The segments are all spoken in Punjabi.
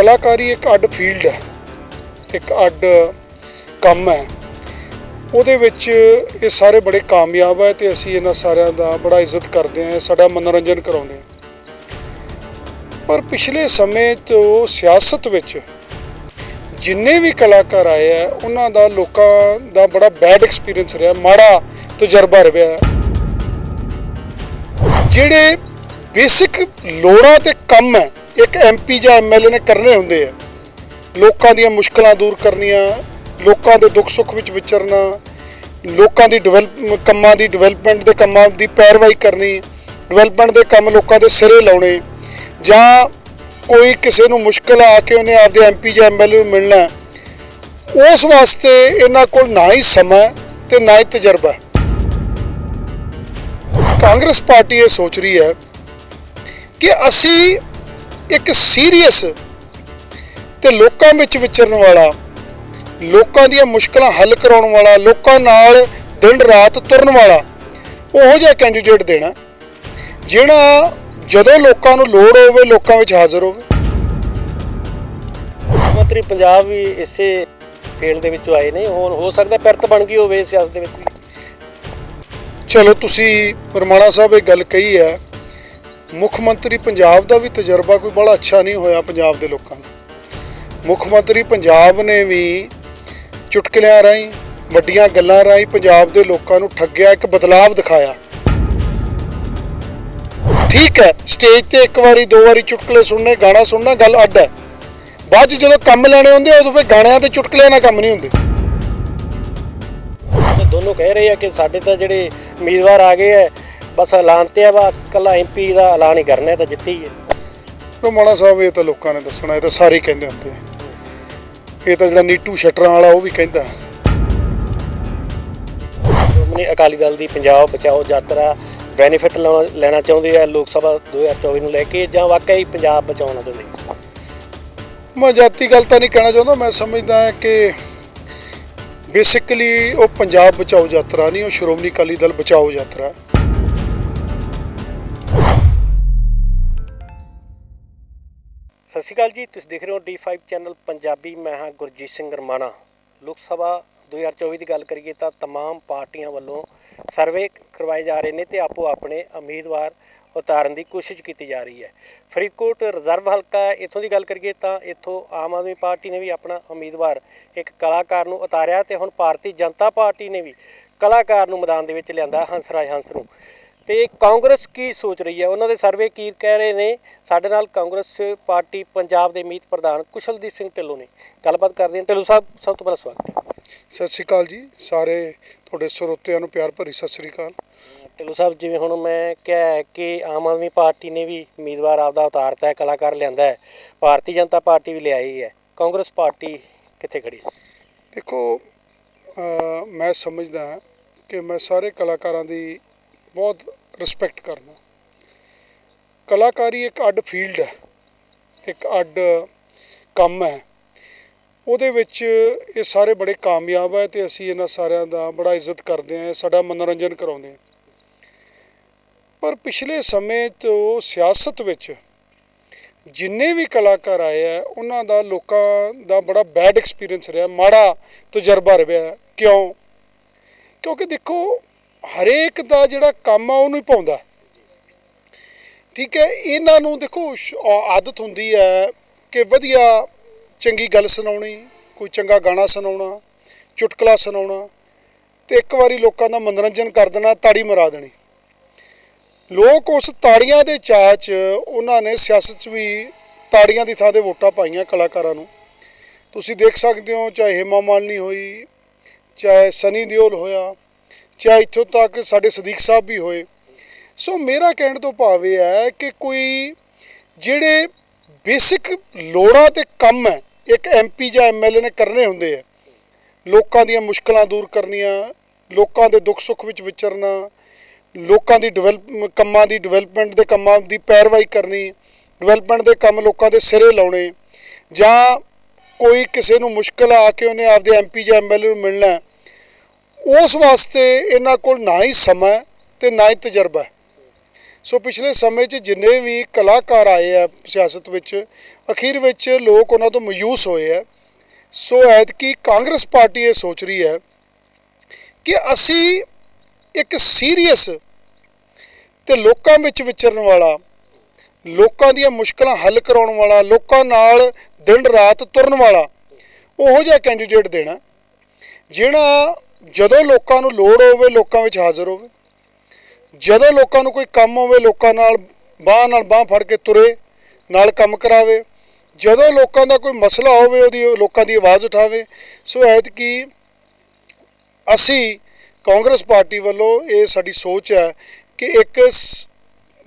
ਕਲਾਕਾਰੀ ਇੱਕ ਅੱਡ ਫੀਲਡ ਹੈ, ਇੱਕ ਅੱਡ ਕੰਮ ਹੈ। ਉਹਦੇ ਵਿੱਚ ਇਹ ਸਾਰੇ ਬੜੇ ਕਾਮਯਾਬ ਹੈ ਤੇ ਅਸੀਂ ਇਹਨਾਂ ਸਾਰਿਆਂ ਦਾ ਬੜਾ ਇੱਜ਼ਤ ਕਰਦੇ ਹਾਂ ਸਾਡਾ ਮਨੋਰੰਜਨ ਕਰਾਉਂਦੇ ਹਾਂ। ਪਰ ਪਿਛਲੇ ਸਮੇਂ ਤੋਂ ਸਿਆਸਤ ਵਿੱਚ ਜਿੰਨੇ ਵੀ ਕਲਾਕਾਰ ਆਏ ਆ ਉਹਨਾਂ ਦਾ ਲੋਕਾਂ ਦਾ ਬੜਾ ਬੈਡ ਐਕਸਪੀਰੀਅੰਸ ਰਿਹਾ, ਮਾੜਾ ਤਜਰਬਾ ਰਿਹਾ। ਜਿਹੜੇ ਬੇਸਿਕ ਲੋੜਾਂ ਤੇ ਕੰਮ ਹੈ। ਇੱਕ ਐਮਪੀ ਜਾਂ ਐਮਐਲਏ ਨੇ ਕਰਨੇ ਹੁੰਦੇ ਆ। ਲੋਕਾਂ ਦੀਆਂ ਮੁਸ਼ਕਲਾਂ ਦੂਰ ਕਰਨੀਆਂ, ਲੋਕਾਂ ਦੇ ਦੁੱਖ ਸੁੱਖ ਵਿੱਚ ਵਿਚਰਨਾ, ਲੋਕਾਂ ਦੀ ਡਿਵੈਲਪ, ਕੰਮਾਂ ਦੀ ਡਿਵੈਲਪਮੈਂਟ ਦੇ ਕੰਮਾਂ ਦੀ ਪੈਰਵਾਈ ਕਰਨੀ, ਡਿਵੈਲਪਮੈਂਟ ਦੇ ਕੰਮ ਲੋਕਾਂ ਦੇ ਸਿਰੇ ਲਾਉਣੇ, ਜਾਂ ਕੋਈ ਕਿਸੇ ਨੂੰ ਮੁਸ਼ਕਲ ਆ ਕੇ ਉਹਨੇ ਆਪਦੇ ਐਮਪੀ ਜਾਂ ਐਮਐਲਏ ਨੂੰ ਮਿਲਣਾ ਉਸ ਵਾਸਤੇ ਇਹਨਾਂ ਕੋਲ ਨਾ ਹੀ ਸਮਾਂ ਹੈ ਤੇ ਨਾ ਹੀ ਤਜਰਬਾ ਕਾਂਗਰਸ ਪਾਰਟੀ ਇਹ ਸੋਚ ਰਹੀ ਹੈ ਕਿ ਅਸੀਂ ਇੱਕ ਸੀਰੀਅਸ ਤੇ ਲੋਕਾਂ ਵਿੱਚ ਵਿਚਰਨ ਵਾਲਾ ਲੋਕਾਂ ਦੀਆਂ ਮੁਸ਼ਕਲਾਂ ਹੱਲ ਕਰਾਉਣ ਵਾਲਾ ਲੋਕਾਂ ਨਾਲ ਦਿਨ ਰਾਤ ਤੁਰਨ ਵਾਲਾ ਉਹੋ ਜਿਹਾ ਕੈਂਡੀਡੇਟ ਦੇਣਾ ਜਿਹੜਾ ਜਦੋਂ ਲੋਕਾਂ ਨੂੰ ਲੋੜ ਹੋਵੇ ਲੋਕਾਂ ਵਿੱਚ ਹਾਜ਼ਰ ਹੋਵੇ। ਮੰਤਰੀ ਪੰਜਾਬ ਵੀ ਇਸੇ ਫੀਲਡ ਦੇ ਵਿੱਚੋਂ ਆਏ ਨੇ ਹੁਣ ਹੋ ਸਕਦਾ ਪਿਰਤ ਬਣ ਗਈ ਹੋਵੇ ਸਿਆਸਤ ਦੇ ਵਿੱਚ ਵੀ। ਚਲੋ ਤੁਸੀਂ ਪਰਮਾਣਾ ਸਾਹਿਬ ਇਹ ਗੱਲ ਕਹੀ ਹੈ ਮੁੱਖ ਮੰਤਰੀ ਪੰਜਾਬ ਦਾ ਵੀ ਤਜਰਬਾ ਕੋਈ ਬੜਾ ਅੱਛਾ ਨਹੀਂ ਹੋਇਆ ਪੰਜਾਬ ਦੇ ਲੋਕਾਂ ਨੂੰ ਮੁੱਖ ਮੰਤਰੀ ਪੰਜਾਬ ਨੇ ਵੀ ਚੁਟਕਲਿਆਂ ਰਾਹੀਂ, ਵੱਡੀਆਂ ਗੱਲਾਂ ਰਾਹੀਂ ਪੰਜਾਬ ਦੇ ਲੋਕਾਂ ਨੂੰ ਠੱਗਿਆ, ਇੱਕ ਬਦਲਾਵ ਦਿਖਾਇਆ। ਠੀਕ ਹੈ, ਸਟੇਜ ਤੇ ਇੱਕ ਵਾਰੀ, ਦੋ ਵਾਰੀ ਚੁਟਕਲੇ ਸੁਣਨੇ, ਗਾਣਾ ਸੁਣਨਾ ਗੱਲ ਅੱਡ ਹੈ। ਬਾਅਦ 'ਚ ਜਦੋਂ ਕੰਮ ਲੈਣੇ ਹੁੰਦੇ, ਉਦੋਂ ਫਿਰ ਗਾਣਿਆਂ ਤੇ ਚੁਟਕਲਿਆਂ ਨਾਲ ਕੰਮ ਨਹੀਂ ਹੁੰਦੇ। ਦੋਨੋਂ ਕਹਿ ਰਹੇ ਆ ਕਿ ਸਾਡੇ ਤਾਂ ਜਿਹੜੇ ਉਮੀਦਵਾਰ ਆ ਗਏ ਆ ਬਸ ਐਲਾਨ ਤੇ ਆ ਵਾ ਕੱਲਾ ਐਮਪੀ ਦਾ ਐਲਾਨ ਹੀ ਕਰਨਾ ਹੈ ਤਾਂ ਜਿੱਤੀ ਹੀ ਹੈ ਰਮਾਣਾ ਸਾਹਿਬ ਇਹ ਤਾਂ ਲੋਕਾਂ ਨੇ ਦੱਸਣਾ ਇਹ ਤਾਂ ਸਾਰੇ ਹੀ ਕਹਿੰਦੇ ਹੁੰਦੇ ਆ। ਇਹ ਤਾਂ ਜਿਹੜਾ ਨੀਟੂ ਸ਼ਟਰਾਂ ਵਾਲਾ ਉਹ ਵੀ ਕਹਿੰਦਾ ਸ਼੍ਰੋਮਣੀ ਅਕਾਲੀ ਦਲ ਦੀ ਪੰਜਾਬ ਬਚਾਓ ਯਾਤਰਾ ਬੈਨੀਫਿਟ ਲੈਣਾ ਚਾਹੁੰਦੇ ਆ ਲੋਕ ਸਭਾ 2024 ਨੂੰ ਲੈ ਕੇ ਜਾਂ ਵਾਕਈ ਪੰਜਾਬ ਬਚਾਉਣਾ ਚਾਹੁੰਦੇ ਆ? ਮੈਂ ਜਾਤੀ ਗੱਲ ਤਾਂ ਨਹੀਂ ਕਹਿਣਾ ਚਾਹੁੰਦਾ ਮੈਂ ਸਮਝਦਾ ਹਾਂ ਕਿ ਬੇਸਿਕਲੀ ਉਹ ਪੰਜਾਬ ਬਚਾਓ ਯਾਤਰਾ ਨਹੀਂ ਉਹ ਸ਼੍ਰੋਮਣੀ ਅਕਾਲੀ ਦਲ ਬਚਾਓ ਯਾਤਰਾ ਹੈ। ਸਤਿ ਸ਼੍ਰੀ ਅਕਾਲ ਜੀ ਤੁਸੀਂ ਦੇਖ ਰਹੇ ਹੋ D5 ਚੈਨਲ ਪੰਜਾਬੀ ਮੈਂ ਹਾਂ ਗੁਰਜੀਤ ਸਿੰਘ ਰਮਾਣਾ ਲੋਕ ਸਭਾ 2024 ਦੀ ਗੱਲ ਕਰੀਏ ਤਾਂ तमाम ਪਾਰਟੀਆਂ ਵੱਲੋਂ ਸਰਵੇ ਕਰਵਾਏ ਜਾ ਰਹੇ ਨੇ ਤੇ ਆਪੋ ਆਪਣੇ ਉਮੀਦਵਾਰ ਉਤਾਰਨ ਦੀ ਕੋਸ਼ਿਸ਼ ਕੀਤੀ ਜਾ ਰਹੀ ਹੈ ਫਰੀਦਕੋਟ ਰਿਜ਼ਰਵ ਹਲਕਾ ਹੈ। ਇੱਥੋਂ ਦੀ ਗੱਲ ਕਰੀਏ ਤਾਂ ਇੱਥੋਂ ਆਮ ਆਦਮੀ ਪਾਰਟੀ ਨੇ ਵੀ ਆਪਣਾ ਉਮੀਦਵਾਰ ਇੱਕ ਕਲਾਕਾਰ ਨੂੰ ਉਤਾਰਿਆ ਤੇ ਹੁਣ ਭਾਰਤੀ ਜਨਤਾ ਪਾਰਟੀ ਨੇ ਵੀ ਕਲਾਕਾਰ ਨੂੰ ਮੈਦਾਨ ਦੇ ਵਿੱਚ ਲਿਆਂਦਾ ਹੰਸਰਾਜ ਹੰਸ ਨੂੰ ਤੇ ਕਾਂਗਰਸ ਕੀ ਸੋਚ ਰਹੀ ਹੈ? ਉਹਨਾਂ ਦੇ ਸਰਵੇ ਕੀ ਕਹਿ ਰਹੇ ਨੇ? ਸਾਡੇ ਨਾਲ ਕਾਂਗਰਸ ਪਾਰਟੀ ਪੰਜਾਬ ਦੇ ਮੀਤ ਪ੍ਰਧਾਨ ਕੁਸ਼ਲਦੀਪ ਸਿੰਘ ਢਿੱਲੋਂ ਨੇ। ਗੱਲਬਾਤ ਕਰਦੇ ਹਾਂ। ਢਿੱਲੋਂ ਸਾਹਿਬ ਸਭ ਤੋਂ ਪਹਿਲਾਂ ਸਵਾਗਤ ਹੈ। ਸਤਿ ਸ਼੍ਰੀ ਅਕਾਲ ਜੀ। ਸਾਰੇ ਤੁਹਾਡੇ ਸਰੋਤਿਆਂ ਨੂੰ ਪਿਆਰ ਭਰੀ ਸਤਿ ਸ਼੍ਰੀ ਅਕਾਲ। ਢਿੱਲੋਂ ਸਾਹਿਬ ਜਿਵੇਂ ਹੁਣ ਮੈਂ ਕਿਹਾ ਕਿ ਆਮ ਆਦਮੀ ਪਾਰਟੀ ਨੇ ਵੀ ਉਮੀਦਵਾਰ ਆਪਦਾ ਉਤਾਰਤਾ ਹੈ ਕਲਾਕਾਰ ਲਿਆਂਦਾ ਹੈ। ਭਾਰਤੀ ਜਨਤਾ ਪਾਰਟੀ ਵੀ ਲਿਆਈ ਹੈ। ਕਾਂਗਰਸ ਪਾਰਟੀ ਕਿੱਥੇ ਖੜੀ ਹੈ? ਦੇਖੋ ਮੈਂ ਸਮਝਦਾ ਕਿ ਮੈਂ ਸਾਰੇ ਕਲਾਕਾਰਾਂ ਦੀ ਬਹੁਤ ਰਿਸਪੈਕਟ ਕਰਨਾ। ਕਲਾਕਾਰੀ ਇੱਕ ਅੱਡ ਫੀਲਡ ਹੈ, ਇੱਕ ਅੱਡ ਕੰਮ ਹੈ। ਉਹਦੇ ਵਿੱਚ ਇਹ ਸਾਰੇ ਬੜੇ ਕਾਮਯਾਬ ਹੈ ਤੇ ਅਸੀਂ ਇਹਨਾਂ ਸਾਰਿਆਂ ਦਾ ਬੜਾ ਇੱਜ਼ਤ ਕਰਦੇ ਹਾਂ ਸਾਡਾ ਮਨੋਰੰਜਨ ਕਰਾਉਂਦੇ ਆ ਪਰ ਪਿਛਲੇ ਸਮੇਂ ਤੋਂ ਸਿਆਸਤ ਵਿੱਚ ਜਿੰਨੇ ਵੀ ਕਲਾਕਾਰ ਆਏ ਆ ਉਹਨਾਂ ਦਾ ਲੋਕਾਂ ਦਾ ਬੜਾ ਬੈਡ ਐਕਸਪੀਰੀਅੰਸ ਰਿਹਾ, ਮਾੜਾ ਤਜਰਬਾ ਰਿਹਾ ਕਿਉਂ? ਕਿਉਂਕਿ ਦੇਖੋ ਹਰੇਕ ਦਾ ਜਿਹੜਾ ਕੰਮ ਆ, ਉਹਨੂੰ ਹੀ ਪਾਉਂਦਾ ਠੀਕ ਹੈ, ਇਹਨਾਂ ਨੂੰ ਦੇਖੋ, ਸ਼- ਆਦਤ ਹੁੰਦੀ ਹੈ ਕਿ ਵਧੀਆ ਚੰਗੀ ਗੱਲ ਸੁਣਾਉਣੀ, ਕੋਈ ਚੰਗਾ ਗਾਣਾ ਸੁਣਾਉਣਾ, ਚੁਟਕਲਾ ਸੁਣਾਉਣਾ, ਤੇ ਇੱਕ ਵਾਰੀ ਲੋਕਾਂ ਦਾ ਮਨੋਰੰਜਨ ਕਰ ਦੇਣਾ, ਤਾੜੀ ਮਰਾ ਦੇਣੀ। ਲੋਕ ਉਸ ਤਾੜੀਆਂ ਦੇ ਚਾਅ 'ਚ ਉਹਨਾਂ ਨੇ ਸਿਆਸਤ 'ਚ ਵੀ ਤਾੜੀਆਂ ਦੀ ਥਾਂ ਤੇ ਵੋਟਾਂ ਪਾਈਆਂ ਕਲਾਕਾਰਾਂ ਨੂੰ। ਤੁਸੀਂ ਦੇਖ ਸਕਦੇ ਹੋ, ਚਾਹੇ ਹੇਮਾ ਮਾਲਨੀ ਹੋਈ, ਚਾਹੇ ਸਨੀ ਦਿਓਲ ਹੋਇਆ ਚਾਹੇ ਇੱਥੋਂ ਤੱਕ ਸਾਡੇ ਸਦੀਕ ਸਾਹਿਬ ਵੀ ਹੋਏ। ਸੋ ਮੇਰਾ ਕਹਿਣ ਤੋਂ ਭਾਵ ਇਹ ਹੈ ਕਿ ਕੋਈ ਜਿਹੜੇ ਬੇਸਿਕ ਲੋੜਾਂ ਤੇ ਕੰਮ ਹੈ, ਇੱਕ ਐਮਪੀ ਜਾਂ ਐਮਐਲਏ ਨੇ ਕਰਨੇ ਹੁੰਦੇ ਆ, ਲੋਕਾਂ ਦੀਆਂ ਮੁਸ਼ਕਲਾਂ ਦੂਰ ਕਰਨੀਆਂ, ਲੋਕਾਂ ਦੇ ਦੁੱਖ ਸੁੱਖ ਵਿੱਚ ਵਿਚਰਨਾ, ਲੋਕਾਂ ਦੀ ਡਿਵੈਲਪ, ਕੰਮਾਂ ਦੀ ਡਿਵੈਲਪਮੈਂਟ ਦੇ ਕੰਮਾਂ ਦੀ ਪੈਰਵਾਈ ਕਰਨੀ, ਡਿਵੈਲਪਮੈਂਟ ਦੇ ਕੰਮ ਲੋਕਾਂ ਦੇ ਸਿਰੇ ਲਾਉਣੇ, ਜਾਂ ਕੋਈ ਕਿਸੇ ਨੂੰ ਮੁਸ਼ਕਲ ਆ ਕੇ ਉਹਨੇ ਆਪਦੇ ਐਮਪੀ ਜਾਂ ਐਮਐਲਏ ਨੂੰ ਮਿਲਣਾ ਉਸ ਵਾਸਤੇ ਇਹਨਾਂ ਕੋਲ ਨਾ ਹੀ ਸਮਾਂ ਹੈ ਤੇ ਨਾ ਹੀ ਤਜਰਬਾ ਸੋ ਪਿਛਲੇ ਸਮੇਂ 'ਚ ਜਿੰਨੇ ਵੀ ਕਲਾਕਾਰ ਆਏ ਆ ਸਿਆਸਤ ਵਿੱਚ, ਅਖੀਰ ਵਿੱਚ ਲੋਕ ਉਹਨਾਂ ਤੋਂ ਮਯੂਸ ਹੋਏ ਹੈ ਸੋ ਐਤਕੀ ਕਾਂਗਰਸ ਪਾਰਟੀ ਇਹ ਸੋਚ ਰਹੀ ਹੈ ਕਿ ਅਸੀਂ ਇੱਕ ਸੀਰੀਅਸ ਤੇ ਲੋਕਾਂ ਵਿੱਚ ਵਿਚਰਨ ਵਾਲਾ, ਲੋਕਾਂ ਦੀਆਂ ਮੁਸ਼ਕਲਾਂ ਹੱਲ ਕਰਾਉਣ ਵਾਲਾ, ਲੋਕਾਂ ਨਾਲ ਦਿਨ ਰਾਤ ਤੁਰਨ ਵਾਲਾ ਉਹੋ ਜਿਹਾ ਕੈਂਡੀਡੇਟ ਦੇਣਾ, ਜਿਹੜਾ ਜਦੋਂ ਲੋਕਾਂ ਨੂੰ ਲੋੜ ਹੋਵੇ ਲੋਕਾਂ ਵਿੱਚ ਹਾਜ਼ਰ ਹੋਵੇ। ਜਦੋਂ ਲੋਕਾਂ ਨੂੰ ਕੋਈ ਕੰਮ ਹੋਵੇ ਲੋਕਾਂ ਨਾਲ ਬਾਹ ਨਾਲ ਬਾਹ ਫੜ ਕੇ ਤੁਰੇ, ਨਾਲ ਕੰਮ ਕਰਾਵੇ। ਜਦੋਂ ਲੋਕਾਂ ਦਾ ਕੋਈ ਮਸਲਾ ਹੋਵੇ ਉਹਦੀ, ਲੋਕਾਂ ਦੀ ਆਵਾਜ਼ ਉਠਾਵੇ। ਸੋ ਐਤਕੀ ਅਸੀਂ ਕਾਂਗਰਸ ਪਾਰਟੀ ਵੱਲੋਂ ਇਹ ਸਾਡੀ ਸੋਚ ਹੈ ਕਿ ਇੱਕ ਸ-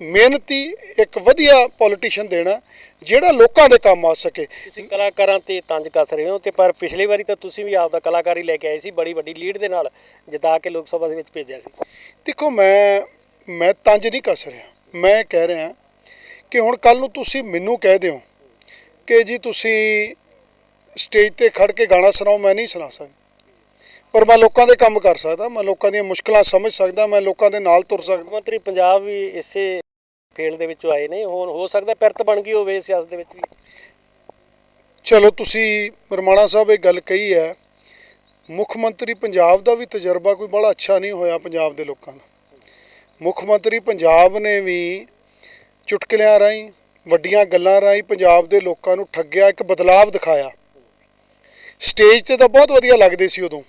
ਮਿਹਨਤੀ, ਇੱਕ ਵਧੀਆ ਪੋਲੀਟੀਸ਼ੀਅਨ ਦੇਣਾ ਜਿਹੜਾ ਲੋਕਾਂ ਦੇ ਕੰਮ ਆ ਸਕੇ। ਤੁਸੀਂ ਕਲਾਕਾਰਾਂ ਤੇ ਤੰਜ ਕੱਸ ਰਹੇ ਹੋ ਤੇ ਪਰ ਪਿਛਲੀ ਵਾਰੀ ਤਾਂ ਤੁਸੀਂ ਵੀ ਆਪਦਾ ਕਲਾਕਾਰੀ ਲੈ ਕੇ ਆਏ ਸੀ ਬੜੀ ਵੱਡੀ ਲੀਡ ਦੇ ਨਾਲ ਜਿਤਾ ਕੇ ਲੋਕ ਸਭਾ ਦੇ ਵਿੱਚ ਭੇਜਿਆ ਸੀ। ਦੇਖੋ ਮੈਂ ਮੈਂ ਤੰਜ ਨਹੀਂ ਕੱਸ ਰਿਹਾ। ਮੈਂ ਕਹਿ ਰਿਹਾ ਕਿ ਹੁਣ ਕੱਲ ਨੂੰ ਤੁਸੀਂ ਮੈਨੂੰ ਕਹਿ ਦਿਓ ਕਿ ਜੀ ਤੁਸੀਂ ਸਟੇਜ ਤੇ ਖੜ ਕੇ ਗਾਣਾ ਸੁਣਾਓ ਮੈਂ ਨਹੀਂ ਸੁਣਾ ਸਕਦਾ। ਪਰ ਮੈਂ ਲੋਕਾਂ ਦੇ ਕੰਮ ਕਰ ਸਕਦਾ ਮੈਂ ਲੋਕਾਂ ਦੀਆਂ ਮੁਸ਼ਕਲਾਂ ਸਮਝ ਸਕਦਾ ਮੈਂ ਲੋਕਾਂ ਦੇ ਨਾਲ ਤੁਰ ਸਕਦਾ। ਮੰਤਰੀ ਪੰਜਾਬ ਵੀ ਇਸੇ ਫੀਲਡ ਦੇ ਵਿੱਚੋਂ ਆਏ ਨੇ, ਹੁਣ ਹੋ ਸਕਦਾ ਪਿਰਤ ਬਣ ਗਈ ਹੋਵੇ ਸਿਆਸਤ ਦੇ ਵਿੱਚ ਵੀ। ਚਲੋ, ਤੁਸੀਂ ਰਮਾਣਾ ਸਾਹਿਬ ਇਹ ਗੱਲ ਕਹੀ ਹੈ, ਮੁੱਖ ਮੰਤਰੀ ਪੰਜਾਬ ਦਾ ਵੀ ਤਜਰਬਾ ਕੋਈ ਬੜਾ ਅੱਛਾ ਨਹੀਂ ਹੋਇਆ ਪੰਜਾਬ ਦੇ ਲੋਕਾਂ ਦਾ। ਮੁੱਖ ਮੰਤਰੀ ਪੰਜਾਬ ਨੇ ਵੀ ਚੁਟਕਲਿਆਂ ਰਾਹੀਂ, ਵੱਡੀਆਂ ਗੱਲਾਂ ਰਾਹੀਂ ਪੰਜਾਬ ਦੇ ਲੋਕਾਂ ਨੂੰ ਠੱਗਿਆ, ਇੱਕ ਬਦਲਾਵ ਦਿਖਾਇਆ। ਸਟੇਜ ਤੇ ਤਾਂ ਬਹੁਤ ਵਧੀਆ ਲੱਗਦੇ ਸੀ ਉਦੋਂ।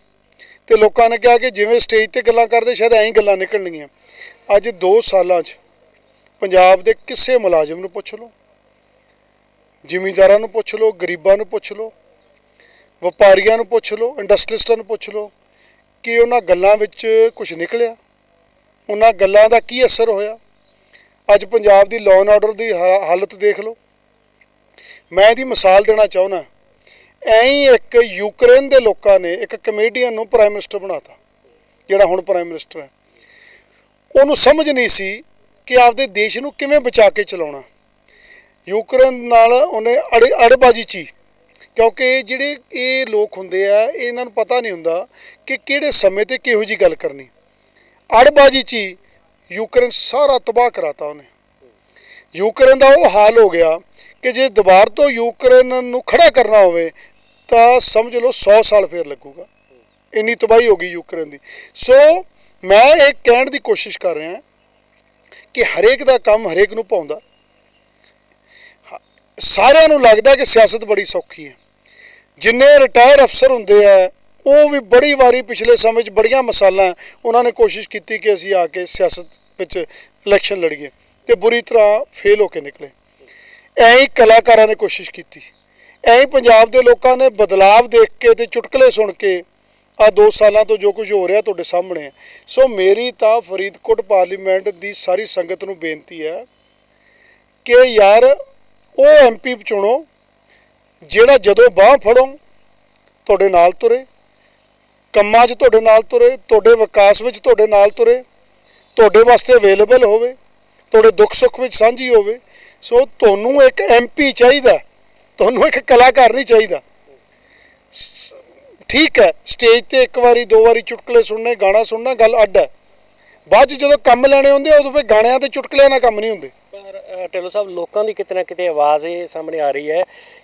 ਤੇ ਲੋਕਾਂ ਨੇ ਕਿਹਾ ਕਿ ਜਿਵੇਂ ਸਟੇਜ ਤੇ ਗੱਲਾਂ ਕਰਦੇ, ਸ਼ਾਇਦ ਐਂ ਗੱਲਾਂ ਨਿਕਲਣਗੀਆਂ। ਅੱਜ 2 ਸਾਲਾਂ 'ਚ ਪੰਜਾਬ ਦੇ ਕਿਸੇ ਮੁਲਾਜ਼ਮ ਨੂੰ ਪੁੱਛ ਲਓ, ਜ਼ਿਮੀਂਦਾਰਾਂ ਨੂੰ ਪੁੱਛ ਲਓ, ਗਰੀਬਾਂ ਨੂੰ ਪੁੱਛ ਲਓ, ਵਪਾਰੀਆਂ ਨੂੰ ਪੁੱਛ ਲਓ ਇੰਡਸਟਰੀਸਟਾਂ ਨੂੰ ਪੁੱਛ ਲਓ, ਕਿ ਉਹਨਾਂ ਗੱਲਾਂ ਵਿੱਚ ਕੁਝ ਨਿਕਲਿਆ, ਉਹਨਾਂ ਗੱਲਾਂ ਦਾ ਕੀ ਅਸਰ ਹੋਇਆ? ਅੱਜ ਪੰਜਾਬ ਦੀ ਲਾਅ ਐਂਡ ਆਰਡਰ ਦੀ ਹਾਲਤ ਦੇਖ ਲਓ। ਮੈਂ ਇਹਦੀ ਮਿਸਾਲ ਦੇਣਾ ਚਾਹੁੰਦਾ, ਐਂ ਹੀ ਇੱਕ ਯੂਕਰੇਨ ਦੇ ਲੋਕਾਂ ਨੇ ਇੱਕ ਕਮੇਡੀਅਨ ਨੂੰ ਪ੍ਰਾਈਮ ਮਿਨਿਸਟਰ ਬਣਾਤਾ, ਜਿਹੜਾ ਹੁਣ ਪ੍ਰਾਈਮ ਮਿਨਿਸਟਰ ਹੈ। ਉਹਨੂੰ ਸਮਝ ਨਹੀਂ ਸੀ ਕਿ ਆਪਦੇ ਦੇਸ਼ ਨੂੰ ਕਿਵੇਂ ਬਚਾ ਕੇ ਚਲਾਉਣਾ। ਯੂਕਰੇਨ ਨਾਲ ਉਹਨੇ ਅੜ, ਅੜਬਾਜੀ ਚੀ। ਕਿਉਂਕਿ ਜਿਹੜੇ ਇਹ ਲੋਕ ਹੁੰਦੇ ਆ ਇਹਨਾਂ ਨੂੰ ਪਤਾ ਨਹੀਂ ਹੁੰਦਾ ਕਿ ਕਿਹੜੇ ਸਮੇਂ ਤੇ ਕਿਹੋ ਜੀ ਗੱਲ ਕਰਨੀ। ਅੜਬਾਜੀ ਚੀ, ਯੂਕਰੇਨ ਸਾਰਾ ਤਬਾਹ ਕਰਾਤਾ ਉਹਨੇ। ਯੂਕਰੇਨ ਦਾ ਉਹ ਹਾਲ ਹੋ ਗਿਆ ਕਿ ਜੇ ਦੁਬਾਰ ਤੋਂ ਯੂਕਰੇਨ ਨੂੰ ਖੜਾ ਕਰਨਾ ਹੋਵੇ, ਤਾਂ ਸਮਝ ਲਓ 100 ਸਾਲ ਫੇਰ ਲੱਗੂਗਾ। ਇੰਨੀ ਤਬਾਹੀ ਹੋ ਗਈ ਯੂਕਰੇਨ ਦੀ। ਸੋ ਮੈਂ ਇਹ ਕਹਿਣ ਦੀ ਕੋਸ਼ਿਸ਼ ਕਰ ਰਿਹਾ ਕਿ ਹਰੇਕ ਦਾ ਕੰਮ ਹਰੇਕ ਨੂੰ ਪਾਉਂਦਾ ਸਾਰਿਆਂ ਨੂੰ ਲੱਗਦਾ ਕਿ ਸਿਆਸਤ ਬੜੀ ਸੌਖੀ ਹੈ। ਜਿੰਨੇ ਰਿਟਾਇਰ ਅਫਸਰ ਹੁੰਦੇ ਆ, ਉਹ ਵੀ ਬੜੀ ਵਾਰੀ ਪਿਛਲੇ ਸਮੇਂ 'ਚ ਬੜੀਆਂ ਮਸਾਲਾਂ ਉਹਨਾਂ ਨੇ ਕੋਸ਼ਿਸ਼ ਕੀਤੀ ਕਿ ਅਸੀਂ ਆ ਕੇ ਸਿਆਸਤ ਵਿੱਚ ਇਲੈਕਸ਼ਨ ਲੜੀਏ ਤੇ ਬੁਰੀ ਤਰ੍ਹਾਂ ਫੇਲ ਹੋ ਕੇ ਨਿਕਲੇ। ਐਂ ਹੀ ਕਲਾਕਾਰਾਂ ਨੇ ਕੋਸ਼ਿਸ਼ ਕੀਤੀ। ਐਂ ਹੀ ਪੰਜਾਬ ਦੇ ਲੋਕਾਂ ਨੇ ਬਦਲਾਵ ਦੇਖ ਕੇ ਤੇ ਚੁਟਕਲੇ ਸੁਣ ਕੇ ਆ 2 ਸਾਲਾਂ ਤੋਂ ਜੋ ਕੁਝ ਹੋ ਰਿਹਾ ਤੁਹਾਡੇ ਸਾਹਮਣੇ। ਹੈ ਸੋ ਮੇਰੀ ਤਾਂ ਫਰੀਦਕੋਟ ਪਾਰਲੀਮੈਂਟ ਦੀ ਸਾਰੀ ਸੰਗਤ ਨੂੰ ਬੇਨਤੀ ਹੈ ਕਿ ਯਾਰ ਉਹ ਐਮਪੀ ਚੁਣੋ, ਜਿਹੜਾ ਜਦੋਂ ਬਾਹ ਫੜੋ, ਤੁਹਾਡੇ ਨਾਲ ਤੁਰੇ, ਕੰਮਾਂ 'ਚ ਤੁਹਾਡੇ ਨਾਲ ਤੁਰੇ, ਤੁਹਾਡੇ ਵਿਕਾਸ ਵਿੱਚ ਤੁਹਾਡੇ ਨਾਲ ਤੁਰੇ, ਤੁਹਾਡੇ ਵਾਸਤੇ ਅਵੇਲੇਬਲ ਹੋਵੇ, ਤੁਹਾਡੇ ਦੁੱਖ ਸੁੱਖ ਵਿੱਚ ਸਾਂਝੀ ਹੋਵੇ। ਸੋ ਤੁਹਾਨੂੰ ਇੱਕ ਐਮਪੀ ਚਾਹੀਦਾ, ਤੁਹਾਨੂੰ ਇੱਕ ਕਲਾਕਾਰ ਨਹੀਂ ਚਾਹੀਦਾ। ਠੀਕ ਹੈ ਸਟੇਜ ਤੇ ਇੱਕ ਵਾਰੀ ਦੋ ਵਾਰੀ ਚੁਟਕਲੇ ਸੁਣਨੇ ਗਾਣਾ ਸੁਣਨਾ ਗੱਲ ਅੱਡ ਹੈ। ਬਾਅਦ ਜਦੋਂ ਕੰਮ ਲੈਣੇ ਹੁੰਦੇ ਆ, ਉਦੋਂ ਫਿਰ ਗਾਣਿਆਂ ਤੇ ਚੁਟਕਲਿਆਂ ਨਾਲ ਕੰਮ ਨਹੀਂ ਹੁੰਦੇ। ਪਰ ਢਿੱਲੋਂ ਸਾਹਿਬ ਲੋਕਾਂ ਦੀ ਕਿਤੇ ਨਾ ਕਿਤੇ ਆਵਾਜ਼ ਇਹ ਸਾਹਮਣੇ ਆ ਰਹੀ ਹੈ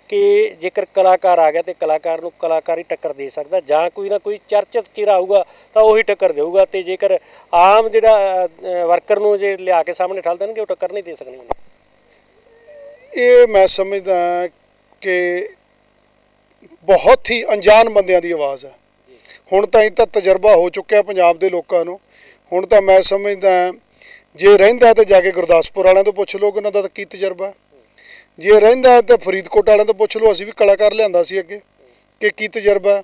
ਕਿ ਜੇਕਰ ਕਲਾਕਾਰ ਆ ਗਿਆ ਤੇ ਕਲਾਕਾਰ ਨੂੰ ਕਲਾਕਾਰੀ ਟੱਕਰ ਦੇ ਸਕਦਾ ਜਾਂ ਕੋਈ ਨਾ ਕੋਈ ਚਰਚਿਤ ਚਿਹਰਾ ਆਊਗਾ ਤਾਂ ਉਹੀ ਟੱਕਰ ਦੇਊਗਾ ਤੇ ਜੇਕਰ ਆਮ ਜਿਹੜਾ ਵਰਕਰ ਨੂੰ ਜੇ ਲਿਆ ਕੇ ਸਾਹਮਣੇ ਠਾਲ ਦੇਣਗੇ ਉਹ ਟੱਕਰ ਨਹੀਂ ਦੇ ਸਕਣੀ ਉਹਨੂੰ ਇਹ ਮੈਂ ਸਮਝਦਾ ਕਿ ਬਹੁਤ ਹੀ ਅਣਜਾਣ ਬੰਦਿਆਂ ਦੀ ਆਵਾਜ਼ ਹੈ। ਹੁਣ ਤਾਂ ਇਹ ਤਾਂ ਤਜਰਬਾ ਹੋ ਚੁੱਕਿਆ ਪੰਜਾਬ ਦੇ ਲੋਕਾਂ ਨੂੰ। ਹੁਣ ਤਾਂ ਮੈਂ ਸਮਝਦਾ ਜੇ ਰਹਿੰਦਾ ਤਾਂ ਜਾ ਕੇ ਗੁਰਦਾਸਪੁਰ ਵਾਲਿਆਂ ਤੋਂ ਪੁੱਛ ਲਓ ਉਹਨਾਂ ਦਾ ਤਾਂ ਕੀ ਤਜਰਬਾ ਜੇ ਰਹਿੰਦਾ ਤਾਂ ਫਰੀਦਕੋਟ ਵਾਲਿਆਂ ਤੋਂ ਪੁੱਛ ਲਓ, ਅਸੀਂ ਵੀ ਕਲਾਕਾਰ ਲਿਆਂਦਾ ਸੀ ਅੱਗੇ ਕਿ ਕੀ ਤਜਰਬਾ ਹੈ।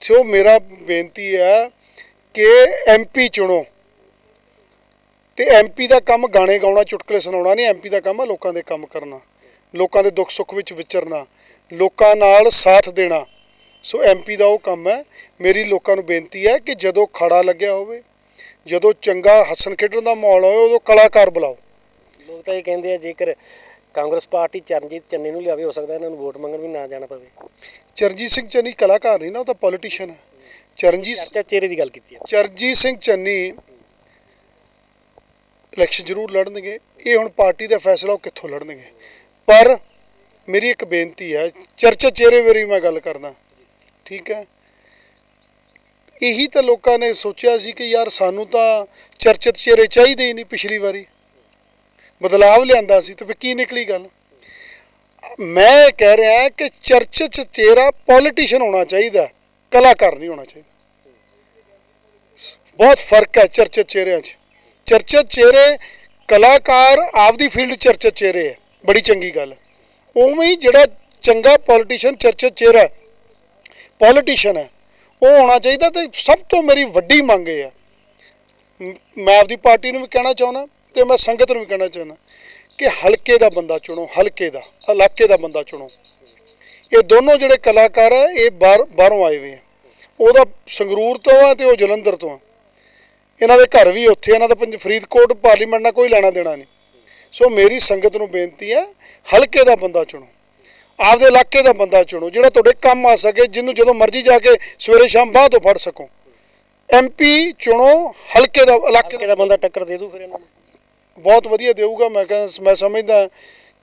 ਸੋ ਮੇਰਾ ਬੇਨਤੀ ਹੈ ਕਿ ਐਮਪੀ ਚੁਣੋ। ਤੇ ਐਮਪੀ ਦਾ ਕੰਮ ਗਾਣੇ ਗਾਉਣਾ, ਚੁਟਕਲੇ ਸੁਣਾਉਣਾ ਨਹੀਂ ਐਮਪੀ ਦਾ ਕੰਮ ਹੈ ਲੋਕਾਂ ਦੇ ਕੰਮ ਕਰਨਾ। ਲੋਕਾਂ ਦੇ ਦੁੱਖ ਸੁੱਖ ਵਿੱਚ ਵਿਚਰਨਾ ਲੋਕਾਂ ਨਾਲ ਸਾਥ ਦੇਣਾ। ਸੋ ਐਮਪੀ ਦਾ ਉਹ ਕੰਮ ਹੈ ਮੇਰੀ ਲੋਕਾਂ ਨੂੰ ਬੇਨਤੀ ਹੈ ਕਿ ਜਦੋਂ ਖੜਾ ਲੱਗਿਆ ਹੋਵੇ ਜਦੋਂ ਚੰਗਾ ਹੱਸਣ ਖੇਡਣ ਦਾ ਮਾਹੌਲ ਹੋਵੇ ਉਦੋਂ ਕਲਾਕਾਰ ਬੁਲਾਓ। ਲੋਕ ਤਾਂ ਇਹ ਕਹਿੰਦੇ ਆ ਜੇਕਰ ਕਾਂਗਰਸ ਪਾਰਟੀ ਚਰਨਜੀਤ ਚੰਨੀ ਨੂੰ ਲਿਆਵੇ ਹੋ ਸਕਦਾ ਇਹਨਾਂ ਨੂੰ ਵੋਟ ਮੰਗਣ ਵੀ ਨਾ ਜਾਣਾ ਪਵੇ। ਚਰਨਜੀਤ ਸਿੰਘ ਚੰਨੀ ਕਲਾਕਾਰ ਨਹੀਂ ਨਾ ਉਹ ਤਾਂ ਪੋਲੀਟੀਸ਼ੀਅਨ ਹੈ। ਚਰਨਜੀਤ ਚਰਚਾ ਚਿਹਰੇ ਦੀ ਗੱਲ ਕੀਤੀ ਹੈ ਚਰਨਜੀਤ ਸਿੰਘ ਚੰਨੀ ਇਲੈਕਸ਼ਨ ਜ਼ਰੂਰ ਲੜਨਗੇ। ਇਹ ਹੁਣ ਪਾਰਟੀ ਦਾ ਫੈਸਲਾ ਉਹ ਕਿੱਥੋਂ ਲੜਨਗੇ? ਪਰ ਮੇਰੀ ਇੱਕ ਬੇਨਤੀ ਹੈ, ਚਰਚਾ ਚਿਹਰੇ ਵੇਰੀ ਮੈਂ ਗੱਲ ਕਰਦਾ। ਠੀਕ ਹੈ? ਇਹੀ ਤਾਂ ਲੋਕਾਂ ਨੇ ਸੋਚਿਆ ਸੀ ਕਿ ਯਾਰ ਸਾਨੂੰ ਤਾਂ ਚਰਚਿਤ ਚਿਹਰੇ ਚਾਹੀਦੇ ਹੀ ਨਹੀਂ ਪਿਛਲੀ ਵਾਰੀ। ਬਦਲਾਵ ਲਿਆਂਦਾ ਸੀ, ਤੇ ਫਿਰ ਕੀ ਨਿਕਲੀ ਗੱਲ? ਮੈਂ ਕਹਿ ਰਿਹਾ ਕਿ ਚਰਚਿਤ ਚਿਹਰਾ ਪੋਲੀਟੀਸ਼ੀਅਨ ਹੋਣਾ ਚਾਹੀਦਾ ਕਲਾਕਾਰ ਨਹੀਂ ਹੋਣਾ ਚਾਹੀਦਾ। ਬਹੁਤ ਫ਼ਰਕ ਹੈ ਚਰਚ ਚਿਹਰਿਆਂ 'ਚ। ਚਰਚਿਤ ਚਿਹਰੇ ਕਲਾਕਾਰ ਆਪਦੀ ਫੀਲਡ ਚਰਚਿਤ ਚਿਹਰੇ ਹੈ। ਬੜੀ ਚੰਗੀ ਗੱਲ। ਉਵੇਂ ਹੀ ਜਿਹੜਾ ਚੰਗਾ ਪੋਲੀਟੀਸ਼ੀਅਨ ਚਰਚਿਤ ਚਿਹਰਾ ਪੋਲੀਟੀਸ਼ੀਅਨ ਹੈ, ਉਹ ਹੋਣਾ ਚਾਹੀਦਾ ਤੇ ਸਭ ਤੋਂ ਮੇਰੀ ਵੱਡੀ ਮੰਗ ਇਹ ਹੈ। ਮ- ਮੈਂ ਆਪਦੀ ਪਾਰਟੀ ਨੂੰ ਵੀ ਕਹਿਣਾ ਚਾਹੁੰਦਾ ਤੇ ਮੈਂ ਸੰਗਤ ਨੂੰ ਵੀ ਕਹਿਣਾ ਚਾਹੁੰਦਾ ਕਿ ਹਲਕੇ ਦਾ ਬੰਦਾ ਚੁਣੋ, ਹਲਕੇ ਦਾ, ਇਲਾਕੇ ਦਾ ਬੰਦਾ ਚੁਣੋ। ਇਹ ਦੋਨੋਂ ਜਿਹੜੇ ਕਲਾਕਾਰ ਆ ਇਹ ਬਾਹਰ, ਬਾਹਰੋਂ ਆਏ ਹੋਏ ਆ ਉਹਦਾ ਸੰਗਰੂਰ ਤੋਂ ਆ ਤੇ ਉਹ ਜਲੰਧਰ ਤੋਂ ਆ। ਇਹਨਾਂ ਦੇ ਘਰ ਵੀ ਉੱਥੇ ਇਹਨਾਂ ਦਾ ਪੰਜ, ਫਰੀਦਕੋਟ, ਪਾਰਲੀਮੈਂਟ ਨਾਲ ਕੋਈ ਲੈਣਾ ਦੇਣਾ ਨਹੀਂ। ਸੋ ਮੇਰੀ ਸੰਗਤ ਨੂੰ ਬੇਨਤੀ ਹੈ ਹਲਕੇ ਦਾ ਬੰਦਾ ਚੁਣੋ। ਆਪਦੇ ਇਲਾਕੇ ਦਾ ਬੰਦਾ ਚੁਣੋ ਜਿਹੜਾ ਤੁਹਾਡੇ ਕੰਮ ਆ ਸਕੇ ਜਿਹਨੂੰ ਜਦੋਂ ਮਰਜ਼ੀ ਜਾ ਕੇ ਸਵੇਰੇ ਸ਼ਾਮ ਬਾਅਦ ਤੋਂ ਫੜ ਸਕੋ। ਐਮਪੀ ਚੁਣੋ ਹਲਕੇ ਦਾ ਇਲਾਕੇ ਦਾ ਬੰਦਾ ਟੱਕਰ ਦੇ ਦੂ ਫਿਰ ਇਹਨਾਂ। ਨੂੰ ਬਹੁਤ ਵਧੀਆ ਦੇਊਗਾ ਮੈਂ ਕਹਿੰਦਾ ਮੈਂ ਸਮਝਦਾ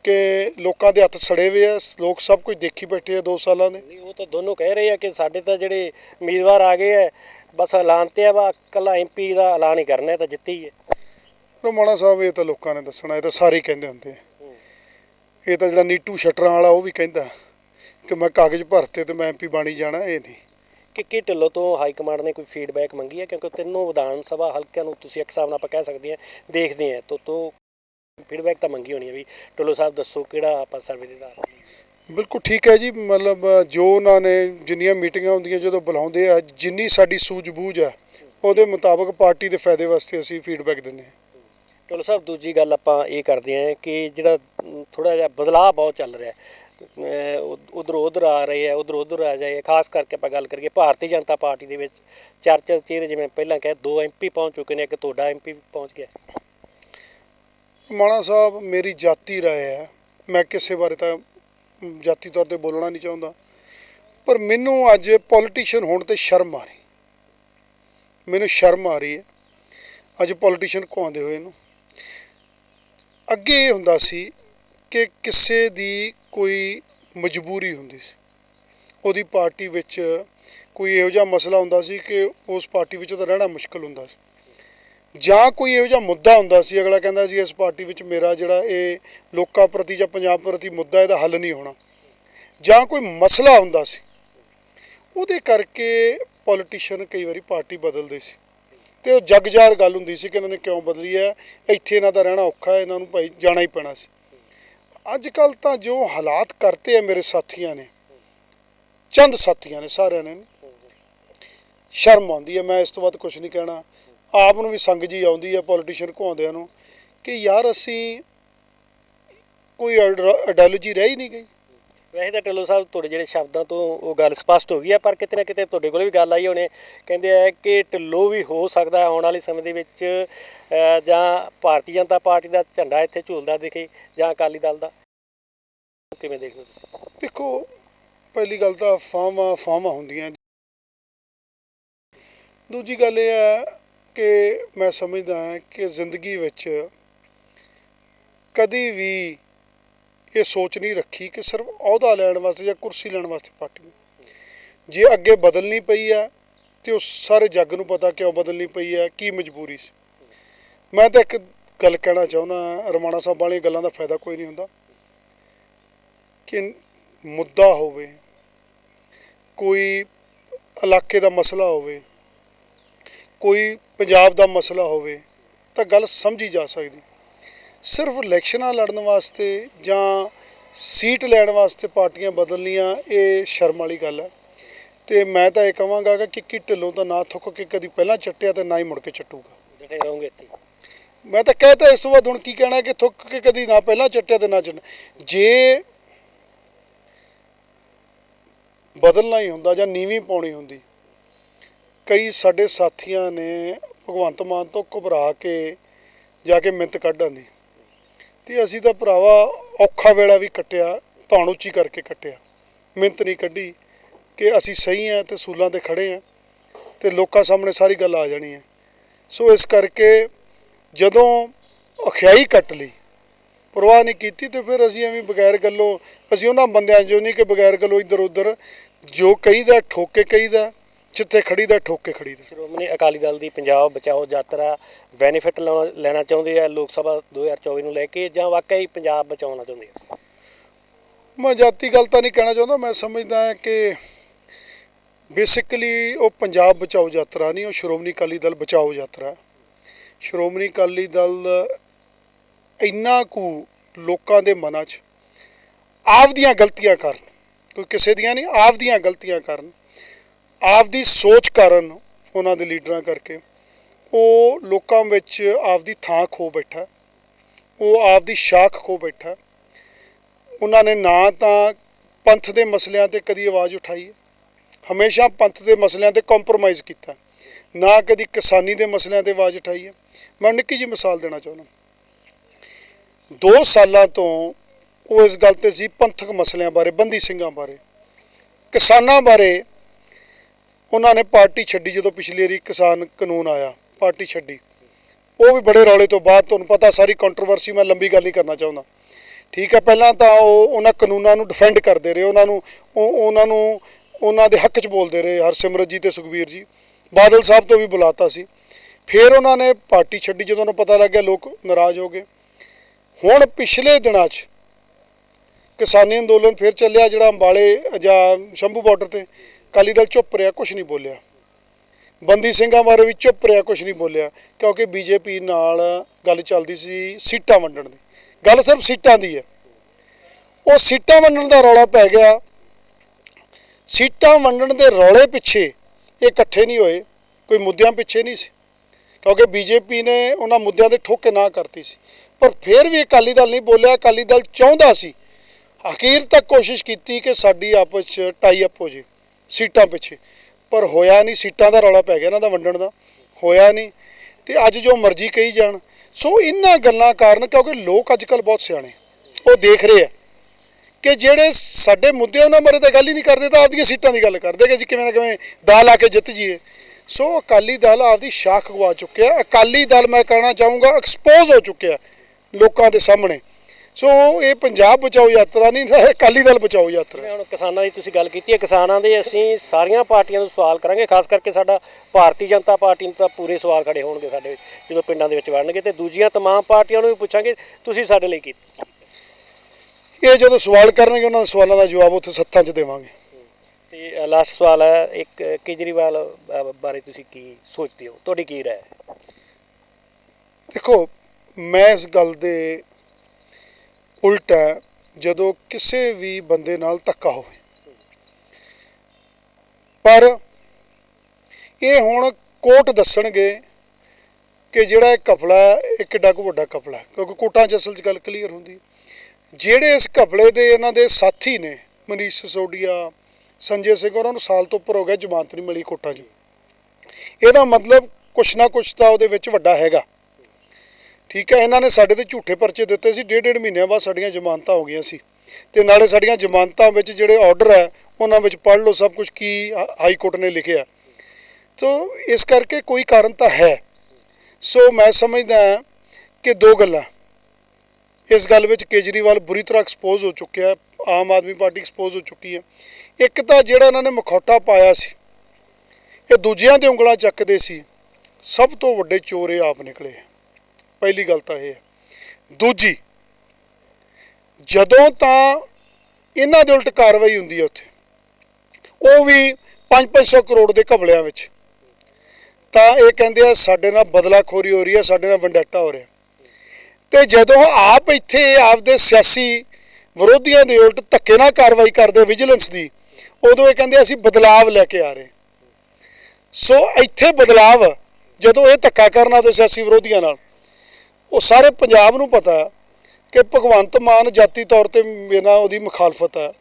ਕਿ ਲੋਕਾਂ ਦੇ ਹੱਥ ਸੜੇ ਹੋਏ ਆ ਲੋਕ ਸਭ ਕੁਝ ਦੇਖੀ ਬੈਠੇ ਆ 2 ਸਾਲਾਂ ਦੇ। ਨਹੀਂ ਉਹ ਤਾਂ ਦੋਨੋਂ ਕਹਿ ਰਹੇ ਆ ਕਿ ਸਾਡੇ ਤਾਂ ਜਿਹੜੇ ਉਮੀਦਵਾਰ ਆ ਗਏ ਆ ਬਸ ਐਲਾਨ ਤੇ ਆ ਵਾ ਕੱਲਾ ਐਮਪੀ ਦਾ ਐਲਾਨ ਹੀ ਕਰਨਾ ਤਾਂ ਜਿੱਤੀ ਹੈ। ਰਮਾਣਾ ਸਾਹਿਬ ਇਹ ਤਾਂ ਲੋਕਾਂ ਨੇ ਦੱਸਣਾ ਇਹ ਤਾਂ ਸਾਰੇ ਕਹਿੰਦੇ ਹੁੰਦੇ ਆ। ਇਹ ਤਾਂ ਜਿਹੜਾ ਨੀਟੂ ਸ਼ਟਰਾਂ ਵਾਲਾ ਉਹ ਵੀ ਕਹਿੰਦਾ ਕਿ ਮੈਂ ਕਾਗਜ਼ ਭਰਤੇ ਤੇ ਮੈਂ ਐਮਪੀ ਬਾਣੀ ਜਾਣਾ ਇਹ ਨਹੀਂ। ਕਿ ਕੀ ਢਿੱਲੋਂ ਤੋਂ ਹਾਈ ਕਮਾਂਡ ਨੇ ਕੋਈ ਫੀਡਬੈਕ ਮੰਗੀ ਹੈ? ਕਿਉਂਕਿ ਤਿੰਨੋਂ ਵਿਧਾਨ ਸਭਾ ਹਲਕਿਆਂ ਨੂੰ ਤੁਸੀਂ ਇੱਕ ਹਿਸਾਬ ਨਾਲ ਆਪਾਂ ਕਹਿ ਸਕਦੇ ਹਾਂ ਦੇਖਦੇ ਹਾਂ। ਤੋਂ ਤੋਂ ਫੀਡਬੈਕ ਤਾਂ ਮੰਗੀ ਹੋਣੀ ਹੈ ਵੀ ਢਿੱਲੋਂ ਸਾਹਿਬ ਦੱਸੋ ਕਿਹੜਾ ਆਪਾਂ ਸਰਵੇ ਦੇ ਆਧਾਰ ਬਿਲਕੁਲ ਠੀਕ ਹੈ ਜੀ ਮਤਲਬ ਜੋ ਉਹਨਾਂ ਨੇ ਜਿੰਨੀਆਂ ਮੀਟਿੰਗਾਂ ਹੁੰਦੀਆਂ ਜਦੋਂ ਬੁਲਾਉਂਦੇ ਆ ਜਿੰਨੀ ਸਾਡੀ ਸੂਝ-ਬੂਝ ਆ ਉਹਦੇ ਮੁਤਾਬਕ ਪਾਰਟੀ ਦੇ ਫਾਇਦੇ ਵਾਸਤੇ ਅਸੀਂ ਫੀਡਬੈਕ ਦਿੰਦੇ ਹਾਂ। ਢਿੱਲੋਂ ਸਾਹਿਬ ਦੂਜੀ ਗੱਲ ਆਪਾਂ ਇਹ ਕਰਦੇ ਹਾਂ ਕਿ ਜਿਹੜਾ ਥੋੜਾ ਜਿਹਾ ਬਦਲਾਅ ਬਹੁਤ ਚੱਲ ਰਿਹਾ ਹੈ। ਉਧਰ ਉਧਰ ਆ ਰਹੇ ਆ ਉਧਰ ਉਧਰ ਆ ਜਾਏ। ਖਾਸ ਕਰਕੇ ਆਪਾਂ ਗੱਲ ਕਰੀਏ ਭਾਰਤੀ ਜਨਤਾ ਪਾਰਟੀ ਦੇ ਵਿੱਚ, ਚਰਚਾ ਚਿਹਰੇ ਜਿਵੇਂ ਪਹਿਲਾਂ ਕਹੇ, ਦੋ ਐਮਪੀ ਪਹੁੰਚ ਚੁੱਕੇ ਨੇ, ਇੱਕ ਤੁਹਾਡਾ ਐਮਪੀ ਪਹੁੰਚ ਗਿਆ। ਮਾਣਾ ਸਾਹਿਬ, ਮੇਰੀ ਜਾਤੀ ਰਾਏ ਹੈ। ਮੈਂ ਕਿਸੇ ਬਾਰੇ ਤਾਂ ਜਾਤੀ ਤੌਰ ਤੇ ਬੋਲਣਾ ਨਹੀਂ ਚਾਹੁੰਦਾ। ਪਰ ਮੈਨੂੰ ਅੱਜ ਪੋਲੀਟੀਸ਼ੀਅਨ ਹੋਣ ਤੇ ਸ਼ਰਮ ਆ ਰਹੀ। ਮੈਨੂੰ ਸ਼ਰਮ ਆ ਰਹੀ ਹੈ। ਅੱਜ ਪੋਲੀਟੀਸ਼ੀਅਨ ਕਹਾਉਂਦੇ ਹੋਏ ਇਹਨੂੰ। ਅੱਗੇ ਇਹ ਹੁੰਦਾ ਸੀ ਕਿ ਕਿਸੇ ਦੀ ਕੋਈ ਮਜਬੂਰੀ ਹੁੰਦੀ ਸੀ। ਉਹਦੀ ਪਾਰਟੀ ਵਿੱਚ ਕੋਈ ਇਹੋ ਜਿਹਾ ਮਸਲਾ ਹੁੰਦਾ ਸੀ ਕਿ ਉਸ ਪਾਰਟੀ ਵਿੱਚ ਉਹਦਾ ਰਹਿਣਾ ਮੁਸ਼ਕਲ ਹੁੰਦਾ ਸੀ। ਜਾਂ ਕੋਈ ਇਹੋ ਜਿਹਾ ਮੁੱਦਾ ਹੁੰਦਾ ਸੀ, ਅਗਲਾ ਕਹਿੰਦਾ ਸੀ, ਇਸ ਪਾਰਟੀ ਵਿੱਚ ਮੇਰਾ ਜਿਹੜਾ ਇਹ ਲੋਕਾਂ ਪ੍ਰਤੀ ਜਾਂ ਪੰਜਾਬ ਪ੍ਰਤੀ ਮੁੱਦਾ, ਇਹਦਾ ਹੱਲ ਨਹੀਂ ਹੋਣਾ। ਜਾਂ ਕੋਈ ਮਸਲਾ ਹੁੰਦਾ ਸੀ। ਉਹਦੇ ਕਰਕੇ ਪੋਲੀਟੀਸ਼ੀਅਨ ਕਈ ਵਾਰੀ ਪਾਰਟੀ ਬਦਲਦੇ ਸੀ। ਤੇ ਉਹ ਜਗਜਾਰ ਗੱਲ ਹੁੰਦੀ ਸੀ ਕਿ ਇਹਨਾਂ ਨੇ ਕਿਉਂ ਬਦਲੀ ਹੈ, ਇੱਥੇ ਇਹਨਾਂ ਦਾ ਰਹਿਣਾ ਔਖਾ ਹੈ, ਇਹਨਾਂ ਨੂੰ ਭਾਈ ਜਾਣਾ ਹੀ ਪੈਣਾ ਸੀ। ਅੱਜ ਕੱਲ ਤਾਂ ਜੋ ਹਾਲਾਤ ਕਰਤੇ ਆ ਮੇਰੇ ਸਾਥੀਆਂ ਨੇ, ਚੰਦ ਸਾਥੀਆਂ ਨੇ ਸਾਰਿਆਂ ਨੇ, ਸ਼ਰਮ ਆਉਂਦੀ ਹੈ, ਮੈਂ ਇਸ ਤੋਂ ਬਾਅਦ ਕੁਝ ਨਹੀਂ ਕਹਿਣਾ। ਆਪ ਨੂੰ ਵੀ ਸੰਗ ਜੀ ਆਉਂਦੀ ਹੈ ਪੋਲੀਟੀਸ਼ੀਅਨ ਘੁਆਉਂਦਿਆਂ ਨੂੰ, ਕਿ ਯਾਰ ਅਸੀਂ ਕੋਈ ਆਈਡੀਓਲੋਜੀ ਰਹਿ ਹੀ ਨਹੀਂ ਗਈ। ਵੈਸੇ ਤਾਂ ਢਿੱਲੋਂ ਸਾਹਿਬ, ਤੁਹਾਡੇ ਜਿਹੜੇ ਸ਼ਬਦਾਂ ਤੋਂ ਉਹ ਗੱਲ ਸਪਸ਼ਟ ਹੋ ਗਈ ਹੈ ਪਰ ਕਿਤੇ ਨਾ ਕਿਤੇ ਤੁਹਾਡੇ ਕੋਲ ਵੀ ਗੱਲ ਆਈ ਹੋਣੇ। ਕਹਿੰਦੇ ਆ ਕਿ ਢਿੱਲੋਂ ਵੀ ਹੋ ਸਕਦਾ ਆਉਣ ਵਾਲੇ ਸਮੇਂ ਦੇ ਵਿੱਚ ਜਾਂ ਭਾਰਤੀ ਜਨਤਾ ਪਾਰਟੀ ਦਾ ਝੰਡਾ ਇੱਥੇ ਝੂਲਦਾ ਦਿਖੇ, ਜਾਂ ਅਕਾਲੀ ਦਲ ਦਾ। ਕਿਵੇਂ ਦੇਖਦੇ ਹੋ ਤੁਸੀਂ? ਦੇਖੋ, ਪਹਿਲੀ ਗੱਲ ਤਾਂ ਅਫਵਾਹਾਂ ਅਫਵਾਹਾਂ ਹੁੰਦੀਆਂ। ਦੂਜੀ ਗੱਲ ਇਹ ਹੈ ਕਿ ਮੈਂ ਸਮਝਦਾ ਹਾਂ ਕਿ ਜ਼ਿੰਦਗੀ ਵਿੱਚ ਕਦੀ ਵੀ ਇਹ ਸੋਚ ਨਹੀਂ ਰੱਖੀ ਕਿ ਸਿਰਫ ਅਹੁਦਾ ਲੈਣ ਵਾਸਤੇ ਜਾਂ ਕੁਰਸੀ ਲੈਣ ਵਾਸਤੇ ਪਾਰਟੀ ਨੂੰ ਜੇ ਅੱਗੇ ਬਦਲਣੀ ਪਈ ਆ ਤੇ ਉਸ ਸਾਰੇ ਜੱਗ ਨੂੰ ਪਤਾ ਕਿਉਂ ਬਦਲਣੀ ਪਈ ਆ ਕੀ ਮਜਬੂਰੀ ਸੀ। ਮੈਂ ਤਾਂ ਇੱਕ ਗੱਲ ਕਹਿਣਾ ਚਾਹੁੰਦਾ ਰਮਾਣਾ ਸਾਹਿਬ ਵਾਲੀਆਂ ਗੱਲਾਂ ਦਾ ਫਾਇਦਾ ਕੋਈ ਨਹੀਂ ਹੁੰਦਾ। ਕਿ ਮੁੱਦਾ ਹੋਵੇ, ਕੋਈ ਇਲਾਕੇ ਦਾ ਮਸਲਾ ਹੋਵੇ, ਕੋਈ ਪੰਜਾਬ ਦਾ ਮਸਲਾ ਹੋਵੇ, ਤਾਂ ਗੱਲ ਸਮਝੀ ਜਾ ਸਕਦੀ। ਸਿਰਫ ਇਲੈਕਸ਼ਨਾਂ ਲੜਨ ਵਾਸਤੇ ਜਾਂ ਸੀਟ ਲੈਣ ਵਾਸਤੇ ਪਾਰਟੀਆਂ ਬਦਲਣੀਆਂ ਇਹ ਸ਼ਰਮ ਵਾਲੀ ਗੱਲ ਹੈ। ਤੇ ਮੈਂ ਤਾਂ ਇਹ ਕਹਾਂਗਾ ਕਿ ਕਿੱਕੀ ਢਿੱਲੋਂ ਤਾਂ ਨਾ ਥੁੱਕ ਕੇ ਕਦੀ ਪਹਿਲਾਂ ਚੱਟਿਆ ਤੇ ਨਾ ਹੀ ਮੁੜ ਕੇ ਚੱਟੂਗਾ। ਜਿਹੜੇ ਰਹੋਗੇ ਇੱਥੇ। ਮੈਂ ਤਾਂ ਕਹਿਤਾ ਇਸ ਤੋਂ ਬਾਅਦ ਹੁਣ ਕੀ ਕਹਿਣਾ ਕਿ ਥੁੱਕ ਕੇ ਕਦੀ ਨਾ ਪਹਿਲਾਂ ਚੱਟਿਆ ਤੇ ਨਾ ਚੱਟ ਜੇ ਬਦਲਣਾ ਹੀ ਹੁੰਦਾ ਜਾਂ ਨੀਵੀਂ ਪਾਉਣੀ ਹੁੰਦੀ ਕਈ ਸਾਡੇ ਸਾਥੀਆਂ ਨੇ ਭਗਵੰਤ ਮਾਨ ਤੋਂ ਘਬਰਾ ਕੇ ਜਾ ਕੇ ਮਿੰਤ ਕੱਢ ਆਂਦੀ। ਤੇ ਅਸੀਂ ਤਾਂ ਭਰਾਵਾ ਔਖਾ ਵੇਲਾ ਵੀ ਕੱਟਿਆ ਧੌਣ ਉੱਚੀ ਕਰਕੇ ਕੱਟਿਆ। ਮਿਹਨਤ ਨਹੀਂ ਕੱਢੀ ਕਿ ਅਸੀਂ ਸਹੀ ਆ ਤੇ ਸੂਲਾਂ ਤੇ ਖੜੇ ਆ ਤੇ ਲੋਕਾਂ ਸਾਹਮਣੇ ਸਾਰੀ ਗੱਲ ਆ ਜਾਣੀ ਹੈ। ਸੋ ਇਸ ਕਰਕੇ ਜਦੋਂ ਅਖਿਆਈ ਕੱਟ ਲਈ, ਪਰਵਾਹ ਨਹੀਂ ਕੀਤੀ ਤੇ ਫਿਰ ਅਸੀਂ ਐਵੇਂ ਬਗੈਰ ਗੱਲੋਂ, ਅਸੀਂ ਉਹਨਾਂ ਬੰਦਿਆਂ ਜੋ ਨਹੀਂ ਕਿ ਬਗੈਰ ਗੱਲੋਂ ਇੱਧਰ ਉੱਧਰ ਜੋ ਕਹੀਦਾ, ਠੋਕੇ ਕਹੀਦਾ ਜਿੱਥੇ ਖੜੀਦਾ ਠੋਕ ਕੇ ਖੜੀਦਾ ਸ਼੍ਰੋਮਣੀ ਅਕਾਲੀ ਦਲ ਦੀ ਪੰਜਾਬ ਬਚਾਓ ਯਾਤਰਾ ਬੈਨੀਫਿਟ ਲੈਣਾ ਚਾਹੁੰਦੇ ਆ ਲੋਕ ਸਭਾ 2024 ਨੂੰ ਲੈ ਕੇ ਜਾਂ ਵਾਕਈ ਪੰਜਾਬ ਬਚਾਉਣਾ ਚਾਹੁੰਦੇ ਆ? ਮੈਂ ਜਾਤੀ ਗੱਲ ਤਾਂ ਨਹੀਂ ਕਹਿਣਾ ਚਾਹੁੰਦਾ ਮੈਂ ਸਮਝਦਾ ਹਾਂ ਕਿ ਬੇਸਿਕਲੀ ਉਹ ਪੰਜਾਬ ਬਚਾਓ ਯਾਤਰਾ ਨਹੀਂ ਉਹ ਸ਼੍ਰੋਮਣੀ ਅਕਾਲੀ ਦਲ ਬਚਾਓ ਯਾਤਰਾ। ਸ਼੍ਰੋਮਣੀ ਅਕਾਲੀ ਦਲ ਇੰਨਾ ਕੁ ਲੋਕਾਂ ਦੇ ਮਨਾਂ 'ਚ ਆਪਦੀਆਂ ਗਲਤੀਆਂ ਕਾਰਨ ਕੋਈ ਕਿਸੇ ਦੀਆਂ ਨਹੀਂ ਆਪਦੀਆਂ ਗਲਤੀਆਂ ਕਾਰਨ। ਆਪਦੀ ਸੋਚ ਕਾਰਨ ਉਹਨਾਂ ਦੇ ਲੀਡਰਾਂ ਕਰਕੇ ਉਹ ਲੋਕਾਂ ਵਿੱਚ ਆਪਦੀ ਥਾਂ ਖੋ ਬੈਠਾ ਉਹ ਆਪਦੀ ਸ਼ਾਖ ਖੋ ਬੈਠਾ ਉਹਨਾਂ ਨੇ ਨਾ ਤਾਂ ਪੰਥ ਦੇ ਮਸਲਿਆਂ ਤੇ ਕਦੀ ਆਵਾਜ਼ ਉਠਾਈ ਹੈ। ਹਮੇਸ਼ਾ ਪੰਥ ਦੇ ਮਸਲਿਆਂ ਤੇ ਕੰਪਰੋਮਾਈਜ਼ ਕੀਤਾ ਨਾ ਕਦੀ ਕਿਸਾਨੀ ਦੇ ਮਸਲਿਆਂ ਤੇ ਆਵਾਜ਼ ਉਠਾਈ ਹੈ। ਮੈਂ ਨਿੱਕੀ ਜਿਹੀ ਮਿਸਾਲ ਦੇਣਾ ਚਾਹੁੰਦਾ 2 ਸਾਲਾਂ ਤੋਂ ਉਹ ਇਸ ਗੱਲ ਤੇ ਸੀ ਪੰਥਕ ਮਸਲਿਆਂ ਬਾਰੇ, ਬੰਦੀ ਸਿੰਘਾਂ ਬਾਰੇ। ਕਿਸਾਨਾਂ ਬਾਰੇ ਉਹਨਾਂ ਨੇ ਪਾਰਟੀ ਛੱਡੀ ਜਦੋਂ ਪਿਛਲੀ ਵਾਰੀ ਕਿਸਾਨ ਕਾਨੂੰਨ ਆਇਆ, ਪਾਰਟੀ ਛੱਡੀ। ਉਹ ਵੀ ਬੜੇ ਰੌਲੇ ਤੋਂ ਬਾਅਦ ਤੁਹਾਨੂੰ ਪਤਾ ਸਾਰੀ ਕੰਟਰੋਵਰਸੀ ਮੈਂ ਲੰਬੀ ਗੱਲ ਨਹੀਂ ਕਰਨਾ ਚਾਹੁੰਦਾ। ਠੀਕ ਹੈ, ਪਹਿਲਾਂ ਤਾਂ ਉਹ ਉਹਨਾਂ ਕਾਨੂੰਨਾਂ ਨੂੰ ਡਿਫੈਂਡ ਕਰਦੇ ਰਹੇ, ਉਹਨਾਂ ਨੂੰ ਉਹ ਉਹਨਾਂ ਨੂੰ ਉਹਨਾਂ ਦੇ ਹੱਕ 'ਚ ਬੋਲਦੇ ਰਹੇ, ਹਰਸਿਮਰਤ ਜੀ ਤੇ ਸੁਖਬੀਰ ਜੀ। ਬਾਦਲ ਸਾਹਿਬ ਤੋਂ ਵੀ ਬੁਲਾਤਾ ਸੀ। ਫਿਰ ਉਹਨਾਂ ਨੇ ਪਾਰਟੀ ਛੱਡੀ, ਜਦੋਂ ਉਹਨਾਂ ਪਤਾ ਲੱਗਿਆ ਲੋਕ ਨਾਰਾਜ਼ ਹੋ ਗਏ। ਹੁਣ ਪਿਛਲੇ ਦਿਨਾਂ 'ਚ ਕਿਸਾਨੀ ਅੰਦੋਲਨ ਫਿਰ ਚੱਲਿਆ ਜਿਹੜਾ ਅੰਬਾਲੇ ਜਾਂ ਸ਼ੰਭੂ ਬਾਰਡਰ ਤੇ। ਅਕਾਲੀ ਦਲ ਚੁੱਪ ਰਿਹਾ ਕੁਝ ਨਹੀਂ ਬੋਲਿਆ। ਬੰਦੀ ਸਿੰਘਾਂ ਬਾਰੇ ਵੀ ਚੁੱਪ ਰਿਹਾ ਕੁਝ ਨਹੀਂ ਬੋਲਿਆ, ਕਿਉਂਕਿ ਬੀਜੇਪੀ ਨਾਲ ਗੱਲ ਚੱਲਦੀ ਸੀ ਸੀਟਾਂ ਵੰਡਣ ਦੀ। ਗੱਲ ਸਿਰਫ ਸੀਟਾਂ ਦੀ ਹੈ। ਉਹ ਸੀਟਾਂ ਵੰਡਣ ਦਾ ਰੌਲਾ ਪੈ ਗਿਆ। ਸੀਟਾਂ ਵੰਡਣ ਦੇ ਰੌਲੇ ਪਿੱਛੇ ਇਹ ਇਕੱਠੇ ਨਹੀਂ ਹੋਏ, ਕੋਈ ਮੁੱਦਿਆਂ ਪਿੱਛੇ ਨਹੀਂ ਸੀ, ਕਿਉਂਕਿ ਬੀਜੇਪੀ ਨੇ ਉਹਨਾਂ ਮੁੱਦਿਆਂ ਦੇ ਠੋਕੇ ਨਾ ਕਰਤੀ ਸੀ। ਪਰ ਫਿਰ ਵੀ ਅਕਾਲੀ ਦਲ ਨਹੀਂ ਬੋਲਿਆ, ਅਕਾਲੀ ਦਲ ਚਾਹੁੰਦਾ ਸੀ, ਅਖੀਰ ਤੱਕ ਕੋਸ਼ਿਸ਼ ਕੀਤੀ ਕਿ ਸਾਡੀ ਆਪਸ 'ਚ ਟਾਈ ਅਪ ਹੋ ਜੇ। ਸੀਟਾਂ ਪਿੱਛੇ। ਪਰ ਹੋਇਆ ਨਹੀਂ, ਸੀਟਾਂ ਦਾ ਰੌਲਾ ਪੈ ਗਿਆ ਇਹਨਾਂ ਦਾ ਵੰਡਣ ਦਾ। ਹੋਇਆ ਨਹੀਂ। ਤੇ ਅੱਜ ਜੋ ਮਰਜ਼ੀ ਕਹੀ ਜਾਣ। ਸੋ ਇਹਨਾਂ ਗੱਲਾਂ ਕਾਰਨ ਕਿਉਂਕਿ ਲੋਕ ਅੱਜ ਕੱਲ ਬਹੁਤ ਸਿਆਣੇ ਉਹ ਦੇਖ ਰਹੇ ਆ ਕਿ ਜਿਹੜੇ ਸਾਡੇ ਮੁੱਦੇ ਉਹਨਾਂ ਬਾਰੇ ਤਾਂ ਗੱਲ ਹੀ ਨਹੀਂ ਕਰਦੇ, ਤਾਂ ਆਪਦੀਆਂ ਸੀਟਾਂ ਦੀ ਗੱਲ ਕਰਦੇ ਕਿ ਜੀ ਕਿਵੇਂ ਨਾ ਕਿਵੇਂ ਦਾਲ ਆ ਕੇ ਜਿੱਤ ਜੀਏ ਸੋ ਅਕਾਲੀ ਦਲ ਆਪਦੀ ਸ਼ਾਖ ਗਵਾ ਚੁੱਕਿਆ। ਅਕਾਲੀ ਦਲ ਮੈਂ ਕਹਿਣਾ ਚਾਹੂੰਗਾ ਐਕਸਪੋਜ਼ ਹੋ ਚੁੱਕਿਆ ਲੋਕਾਂ ਦੇ ਸਾਹਮਣੇ। ਸੋ ਇਹ ਪੰਜਾਬ ਬਚਾਓ ਯਾਤਰਾ ਨਹੀਂ ਇਹ ਅਕਾਲੀ ਦਲ ਬਚਾਓ ਯਾਤਰਾ ਜਿਵੇਂ ਹੁਣ ਕਿਸਾਨਾਂ ਦੀ ਤੁਸੀਂ ਗੱਲ ਕੀਤੀ ਹੈ ਕਿਸਾਨਾਂ ਦੇ ਅਸੀਂ ਸਾਰੀਆਂ ਪਾਰਟੀਆਂ ਨੂੰ ਸਵਾਲ ਕਰਾਂਗੇ ਖਾਸ ਕਰਕੇ ਸਾਡਾ ਭਾਰਤੀ ਜਨਤਾ ਪਾਰਟੀ ਨੂੰ ਤਾਂ ਪੂਰੇ ਸਵਾਲ ਖੜੇ ਹੋਣਗੇ ਸਾਡੇ ਜਦੋਂ ਪਿੰਡਾਂ ਦੇ ਵਿੱਚ ਵੜਨਗੇ ਤੇ ਦੂਜੀਆਂ तमाम ਪਾਰਟੀਆਂ ਨੂੰ ਵੀ ਪੁੱਛਾਂਗੇ ਤੁਸੀਂ ਸਾਡੇ ਲਈ ਕੀ ਇਹ ਜਦੋਂ ਸਵਾਲ ਕਰਨਗੇ ਉਹਨਾਂ ਦੇ ਸਵਾਲਾਂ ਦਾ ਜਵਾਬ ਉੱਥੇ ਸੱਥਾਂ 'ਚ ਦੇਵਾਂਗੇ ਤੇ ਲਾਸਟ ਸਵਾਲ ਹੈ ਇੱਕ ਕੇਜਰੀਵਾਲ ਅ, ਬਾਰੇ ਤੁਸੀਂ ਕੀ ਸੋਚਦੇ ਹੋ ਤੁਹਾਡੀ ਕੀ ਰਾਏ ਹੈ ਦੇਖੋ ਮੈਂ ਇਸ ਗੱਲ ਦੇ ਉਲਟ ਹੈ, ਜਦੋਂ ਕਿਸੇ ਵੀ ਬੰਦੇ ਨਾਲ ਧੱਕਾ ਹੋਵੇ। ਪਰ ਇਹ ਹੁਣ ਕੋਟ ਦੱਸਣਗੇ ਕਿ ਜਿਹੜਾ ਇਹ ਕਪਲਾ ਇਹ ਕਿੱਡਾ ਕੁ ਵੱਡਾ ਕਪਲਾ ਕਿਉਂਕਿ ਕੋਟਾਂ 'ਚ ਅਸਲ 'ਚ ਗੱਲ ਕਲੀਅਰ ਹੁੰਦੀ ਜਿਹੜੇ ਇਸ ਕਪਲੇ ਦੇ ਇਹਨਾਂ ਦੇ ਸਾਥੀ ਨੇ, ਮਨੀਸ਼ ਸਿਸੋਡੀਆ ਸੰਜੇ ਸਿੰਘ, ਉਹਨਾਂ ਨੂੰ ਸਾਲ ਤੋਂ ਉੱਪਰ ਹੋ ਗਿਆ ਜ਼ਮਾਨਤ ਨਹੀਂ ਮਿਲੀ ਕੋਟਾਂ 'ਚ। ਇਹਦਾ ਮਤਲਬ ਕੁਛ ਨਾ ਕੁਛ ਤਾਂ ਉਹਦੇ ਵਿੱਚ ਵੱਡਾ ਹੈਗਾ। ਠੀਕ ਹੈ, ਇਹਨਾਂ ਨੇ ਸਾਡੇ ਤੇ ਝੂਠੇ ਪਰਚੇ ਦਿੱਤੇ ਸੀ, ਡੇਢ ਡੇਢ ਮਹੀਨਿਆਂ ਬਾਅਦ ਸਾਡੀਆਂ ਜ਼ਮਾਨਤਾਂ ਹੋ ਗਈਆਂ ਸੀ। ਤੇ ਨਾਲੇ ਸਾਡੀਆਂ ਜ਼ਮਾਨਤਾਂ ਵਿੱਚ ਜਿਹੜੇ ਆਰਡਰ ਹੈ, ਉਹਨਾਂ ਵਿੱਚ ਪੜ੍ਹ ਲਓ ਸਭ ਕੁਝ ਕੀ ਹਾਈ ਕੋਰਟ ਨੇ ਲਿਖਿਆ। ਸੋ ਇਸ ਕਰਕੇ ਕੋਈ ਕਾਰਨ ਤਾਂ ਹੈ। ਸੋ ਮੈਂ ਸਮਝਦਾ ਕਿ ਦੋ ਗੱਲਾਂ। ਇਸ ਗੱਲ ਵਿੱਚ ਕੇਜਰੀਵਾਲ ਬੁਰੀ ਤਰ੍ਹਾਂ ਐਕਸਪੋਜ਼ ਹੋ ਚੁੱਕਿਆ ਹੈ, ਆਮ ਆਦਮੀ ਪਾਰਟੀ ਐਕਸਪੋਜ਼ ਹੋ ਚੁੱਕੀ ਹੈ। ਇੱਕ ਤਾਂ ਜਿਹੜਾ ਇਹਨਾਂ ਨੇ ਮਖੌਟਾ ਪਾਇਆ ਸੀ, ਇਹ ਦੂਜਿਆਂ ਤੇ ਉਂਗਲਾਂ ਚੱਕਦੇ ਸੀ, ਸਭ ਤੋਂ ਵੱਡੇ ਚੋਰ ਇਹ ਆਪ ਨਿਕਲੇ। ਪਹਿਲੀ ਗੱਲ ਤਾਂ ਇਹ ਹੈ। ਦੂਜੀ, ਜਦੋਂ ਤਾਂ ਇਹਨਾਂ ਦੇ ਉਲਟ ਕਾਰਵਾਈ ਹੁੰਦੀ ਹੈ ਉੱਥੇ, ਉਹ ਵੀ 5-500 ਕਰੋੜ ਦੇ ਘਬਲਿਆਂ ਵਿੱਚ। ਤਾਂ ਇਹ ਕਹਿੰਦੇ ਆ, ਸਾਡੇ ਨਾਲ ਬਦਲਾਖੋਰੀ ਹੋ ਰਹੀ ਹੈ, ਸਾਡੇ ਨਾਲ ਵੰਡਾਟਾ ਹੋ ਰਿਹਾ। ਤੇ ਜਦੋਂ ਆਪ ਇੱਥੇ ਆਪਦੇ ਸਿਆਸੀ ਵਿਰੋਧੀਆਂ ਦੇ ਉਲਟ ਧੱਕੇ ਨਾਲ ਕਾਰਵਾਈ ਕਰਦੇ ਵਿਜੀਲੈਂਸ ਦੀ, ਉਦੋਂ ਇਹ ਕਹਿੰਦੇ ਅਸੀਂ ਬਦਲਾਵ ਲੈ ਕੇ ਆ ਰਹੇ। ਸੋ ਇੱਥੇ ਬਦਲਾਵ, ਜਦੋਂ ਇਹ ਧੱਕਾ ਕਰਨਾ ਤੇ ਸਿਆਸੀ ਵਿਰੋਧੀਆਂ ਨਾਲ ਉਹ ਸਾਰੇ ਪੰਜਾਬ ਨੂੰ ਪਤਾ ਹੈ ਕਿ ਭਗਵੰਤ ਮਾਨ ਜਾਤੀ ਤੌਰ ਤੇ ਮੇਰੇ ਉਹਦੀ ਮੁਖਾਲਫਤ ਹੈ।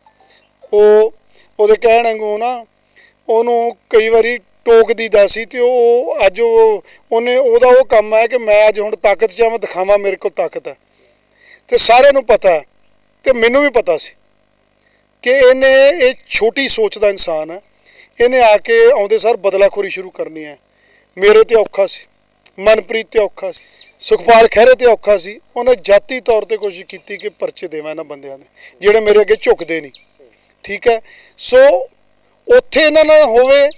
ਉਹ ਉਹਦੇ ਕਹਿਣ ਵਾਂਗੂ ਨਾ, ਉਹਨੂੰ ਕਈ ਵਾਰੀ ਟੋਕਦੀ ਦਾ ਸੀ ਤੇ ਉਹ ਅੱਜ ਉਹ ਉਹਨੇ ਉਹਦਾ ਉਹ ਕੰਮ ਹੈ ਕਿ ਮੈਂ ਅੱਜ ਹੁਣ ਤਾਕਤ 'ਚ ਆ ਦਿਖਾਵਾਂ, ਮੇਰੇ ਕੋਲ ਤਾਕਤ ਹੈ। ਤੇ ਸਾਰਿਆਂ ਨੂੰ ਪਤਾ ਹੈ ਤੇ ਮੈਨੂੰ ਵੀ ਪਤਾ ਸੀ ਕਿ ਇਹਨੇ ਇਹ ਛੋਟੀ ਸੋਚ ਦਾ ਇਨਸਾਨ ਹੈ। ਇਹਨੇ ਆ ਕੇ ਆਉਂਦੇ ਸਰ ਬਦਲਾਖੋਰੀ ਸ਼ੁਰੂ ਕਰਨੀ ਹੈ। ਮੇਰੇ ਤੇ ਔਖਾ ਸੀ, ਮਨਪ੍ਰੀਤ ਤੇ ਔਖਾ ਸੀ। ਸੁਖਪਾਲ ਖਹਿਰੇ ਤੇ ਔਖਾ ਸੀ। ਉਹਨੇ ਜਾਤੀ ਤੌਰ ਤੇ ਕੋਸ਼ਿਸ਼ ਕੀਤੀ ਕਿ ਪਰਚੇ ਦੇਵਾਂ ਇਹਨਾਂ ਬੰਦਿਆਂ ਦੇ, ਜਿਹੜੇ ਮੇਰੇ ਅੱਗੇ ਝੁਕਦੇ ਨਹੀਂ। ਠੀਕ ਹੈ? ਸੋ ਉੱਥੇ ਇਹਨਾਂ ਨਾਲ ਹੋਵੇ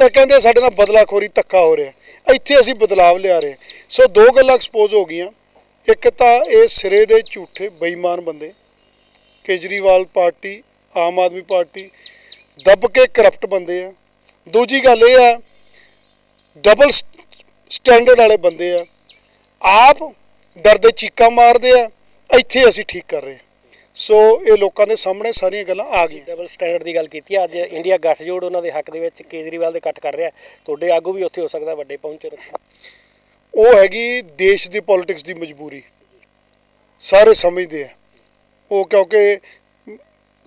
ਤਾਂ ਕਹਿੰਦੇ ਸਾਡੇ ਨਾਲ ਬਦਲਾਖੋਰੀ ਧੱਕਾ ਹੋ ਰਿਹਾ। ਇੱਥੇ ਅਸੀਂ ਬਦਲਾਵ ਲਿਆ ਰਹੇ ਸੋ ਦੋ ਗੱਲਾਂ ਐਕਸਪੋਜ਼ ਹੋ ਗਈਆਂ। ਇੱਕ ਤਾਂ ਇਹ ਸਿਰੇ ਦੇ ਝੂਠੇ ਬੇਈਮਾਨ ਬੰਦੇ, ਕੇਜਰੀਵਾਲ ਪਾਰਟੀ, ਆਮ ਆਦਮੀ ਪਾਰਟੀ, ਦੱਬ ਕੇ ਕਰਪਟ ਬੰਦੇ ਆ। ਦੂਜੀ ਗੱਲ ਇਹ ਆ ਡਬਲ ਸਟੈਂਡਰਡ ਵਾਲੇ ਬੰਦੇ ਆ। ਆਪ ਡਰਦੇ ਚੀਕਾਂ ਮਾਰਦੇ ਆ ਇੱਥੇ ਅਸੀਂ ਠੀਕ ਕਰ ਰਹੇ ਹਾਂ। ਸੋ ਇਹ ਲੋਕਾਂ ਦੇ ਸਾਹਮਣੇ ਸਾਰੀਆਂ ਗੱਲਾਂ ਆ ਗਈਆਂ। ਡਬਲ ਸਟੈਂਡਰਡ ਦੀ ਗੱਲ ਕੀਤੀ ਹੈ। ਅੱਜ ਇੰਡੀਆ ਗੱਠਜੋੜ ਉਹਨਾਂ ਦੇ ਹੱਕ ਦੇ ਵਿੱਚ ਕੇਜਰੀਵਾਲ ਦੇ ਕੱਟ ਕਰ ਰਿਹਾ। ਤੁਹਾਡੇ ਆਗੂ ਵੀ ਉੱਥੇ ਹੋ ਸਕਦਾ ਵੱਡੇ ਪਹੁੰਚਣ ਉਹ ਹੈਗੀ ਦੇਸ਼ ਦੀ ਪੋਲਿਟਿਕਸ ਦੀ ਮਜਬੂਰੀ। ਸਾਰੇ ਸਮਝਦੇ ਆ। ਉਹ ਕਿਉਂਕਿ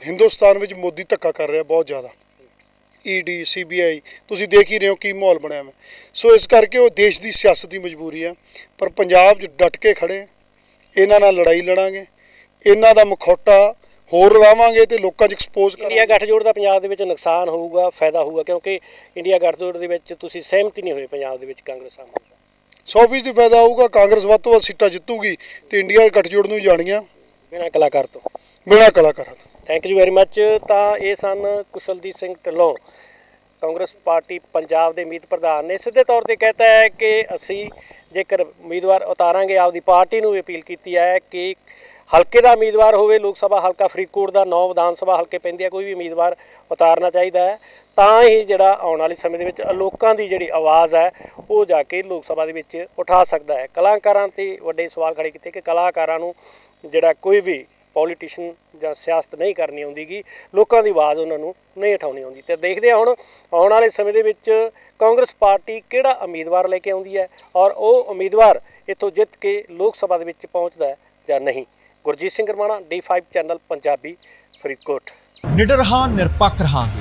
ਹਿੰਦੁਸਤਾਨ ਵਿੱਚ ਮੋਦੀ ਧੱਕਾ ਕਰ ਰਿਹਾ ਬਹੁਤ ਜ਼ਿਆਦਾ। ਈਡੀ ਸੀਬੀਆਈ ਤੁਸੀਂ ਦੇਖ ਹੀ ਰਹੇ ਹੋ ਕੀ ਮਾਹੌਲ ਬਣਿਆ ਹੈ ਸੋ ਇਸ ਕਰਕੇ ਉਹ ਦੇਸ਼ ਦੀ ਸਿਆਸਤ ਦੀ ਮਜਬੂਰੀ ਹੈ ਪਰ ਪੰਜਾਬ 'ਚ ਡਟ ਕੇ ਖੜੇ। ਇਹਨਾਂ ਨਾਲ ਲੜਾਈ ਲੜਾਂਗੇ ਇਹਨਾਂ ਦਾ ਮਖੌਟਾ ਹੋਰ ਰਾਵਾਂਗੇ ਤੇ ਲੋਕਾਂ 'ਚ ਐਕਸਪੋਜ਼ ਇੰਡੀਆ ਕਰਾਂਗੇ ਗੱਠਜੋੜ ਦਾ ਪੰਜਾਬ ਦੇ ਵਿੱਚ ਨੁਕਸਾਨ ਹੋਊਗਾ ਫਾਇਦਾ ਹੋਊਗਾ ਕਿਉਂਕਿ ਇੰਡੀਆ ਗੱਠਜੋੜ ਦੇ ਵਿੱਚ ਤੁਸੀਂ ਸਹਿਮਤੀ ਨਹੀਂ ਹੋਏ ਪੰਜਾਬ ਦੇ ਵਿੱਚ ਕਾਂਗਰਸ ਨਾਲ 100% ਦੀ। ਫਾਇਦਾ ਹੋਊਗਾ ਕਾਂਗਰਸ ਵੱਧ ਤੋਂ ਵੱਧ ਸੀਟਾਂ ਜਿੱਤੂਗੀ ਤੇ ਇੰਡੀਆ ਗੱਠਜੋੜ ਨੂੰ ਜਾਣੀਆਂ। ਬਿਨਾਂ ਕਲਾਕਾਰ ਤੋਂ। ਬਿਨਾਂ ਕਲਾਕਾਰਾਂ ਤੋਂ ਥੈਂਕ ਯੂ ਵੈਰੀ ਮੱਚ ਤਾਂ ਇਹ ਸਨ ਕੁਸ਼ਲਦੀਪ ਸਿੰਘ ਢਿੱਲੋਂ ਕਾਂਗਰਸ ਪਾਰਟੀ ਪੰਜਾਬ ਦੇ ਮੀਤ ਪ੍ਰਧਾਨ ਨੇ ਸਿੱਧੇ ਤੌਰ ਤੇ ਕਹਤਾ ਹੈ ਕਿ ਅਸੀਂ ਜੇਕਰ ਉਮੀਦਵਾਰ ਉਤਾਰਾਂਗੇ ਆਪਦੀ ਪਾਰਟੀ ਨੂੰ ਵੀ ਅਪੀਲ ਕੀਤੀ ਹੈ ਕਿ ਹਲਕੇ ਦਾ ਉਮੀਦਵਾਰ ਹੋਵੇ ਲੋਕ ਸਭਾ ਹਲਕਾ ਫਰੀਦਕੋਟ ਦਾ ਨੌ ਵਿਧਾਨ ਸਭਾ ਹਲਕੇ ਪੈਂਦੇ ਆ ਕੋਈ ਵੀ ਉਮੀਦਵਾਰ ਉਤਾਰਨਾ ਚਾਹੀਦਾ ਹੈ। ਤਾਂ ਹੀ ਜਿਹੜਾ ਆਉਣ ਵਾਲੇ ਸਮੇਂ ਦੇ ਵਿੱਚ ਲੋਕਾਂ ਦੀ ਜਿਹੜੀ ਆਵਾਜ਼ ਹੈ ਉਹ ਜਾ ਕੇ ਲੋਕ ਸਭਾ ਦੇ ਵਿੱਚ ਉਠਾ ਸਕਦਾ ਹੈ। ਕਲਾਕਾਰਾਂ ਤੇ ਵੱਡੇ ਸਵਾਲ ਖੜੇ ਕੀਤੇ ਕਿ ਕਲਾਕਾਰਾਂ ਨੂੰ ਜਿਹੜਾ ਕੋਈ ਵੀ ਪੋਲੀਟੀਸ਼ੀਅਨ ਜਾਂ ਸਿਆਸਤ ਨਹੀਂ ਕਰਨੀ ਆਉਂਦੀਗੀ, ਲੋਕਾਂ ਦੀ ਆਵਾਜ਼ ਉਹਨਾਂ ਨੂੰ ਨਹੀਂ ਉਠਾਉਣੀ ਆਉਂਦੀ। ਤੇ ਦੇਖਦੇ ਹਾਂ ਹੁਣ, ਆਉਣ ਵਾਲੇ ਸਮੇਂ ਦੇ ਵਿੱਚ ਕਾਂਗਰਸ ਪਾਰਟੀ ਕਿਹੜਾ ਉਮੀਦਵਾਰ ਲੈ ਕੇ ਆਉਂਦੀ ਹੈ ਔਰ ਉਹ ਉਮੀਦਵਾਰ ਇੱਥੋਂ ਜਿੱਤ ਕੇ ਲੋਕ ਸਭਾ ਦੇ ਵਿੱਚ ਪਹੁੰਚਦਾ ਜਾਂ ਨਹੀਂ? Gurjeet Singh Ramana D5 channel Punjabi Faridkot. ਨਿਡਰ ਹਾਂ, ਨਿਰਪੱਖ ਰਹਾਂਗੇ।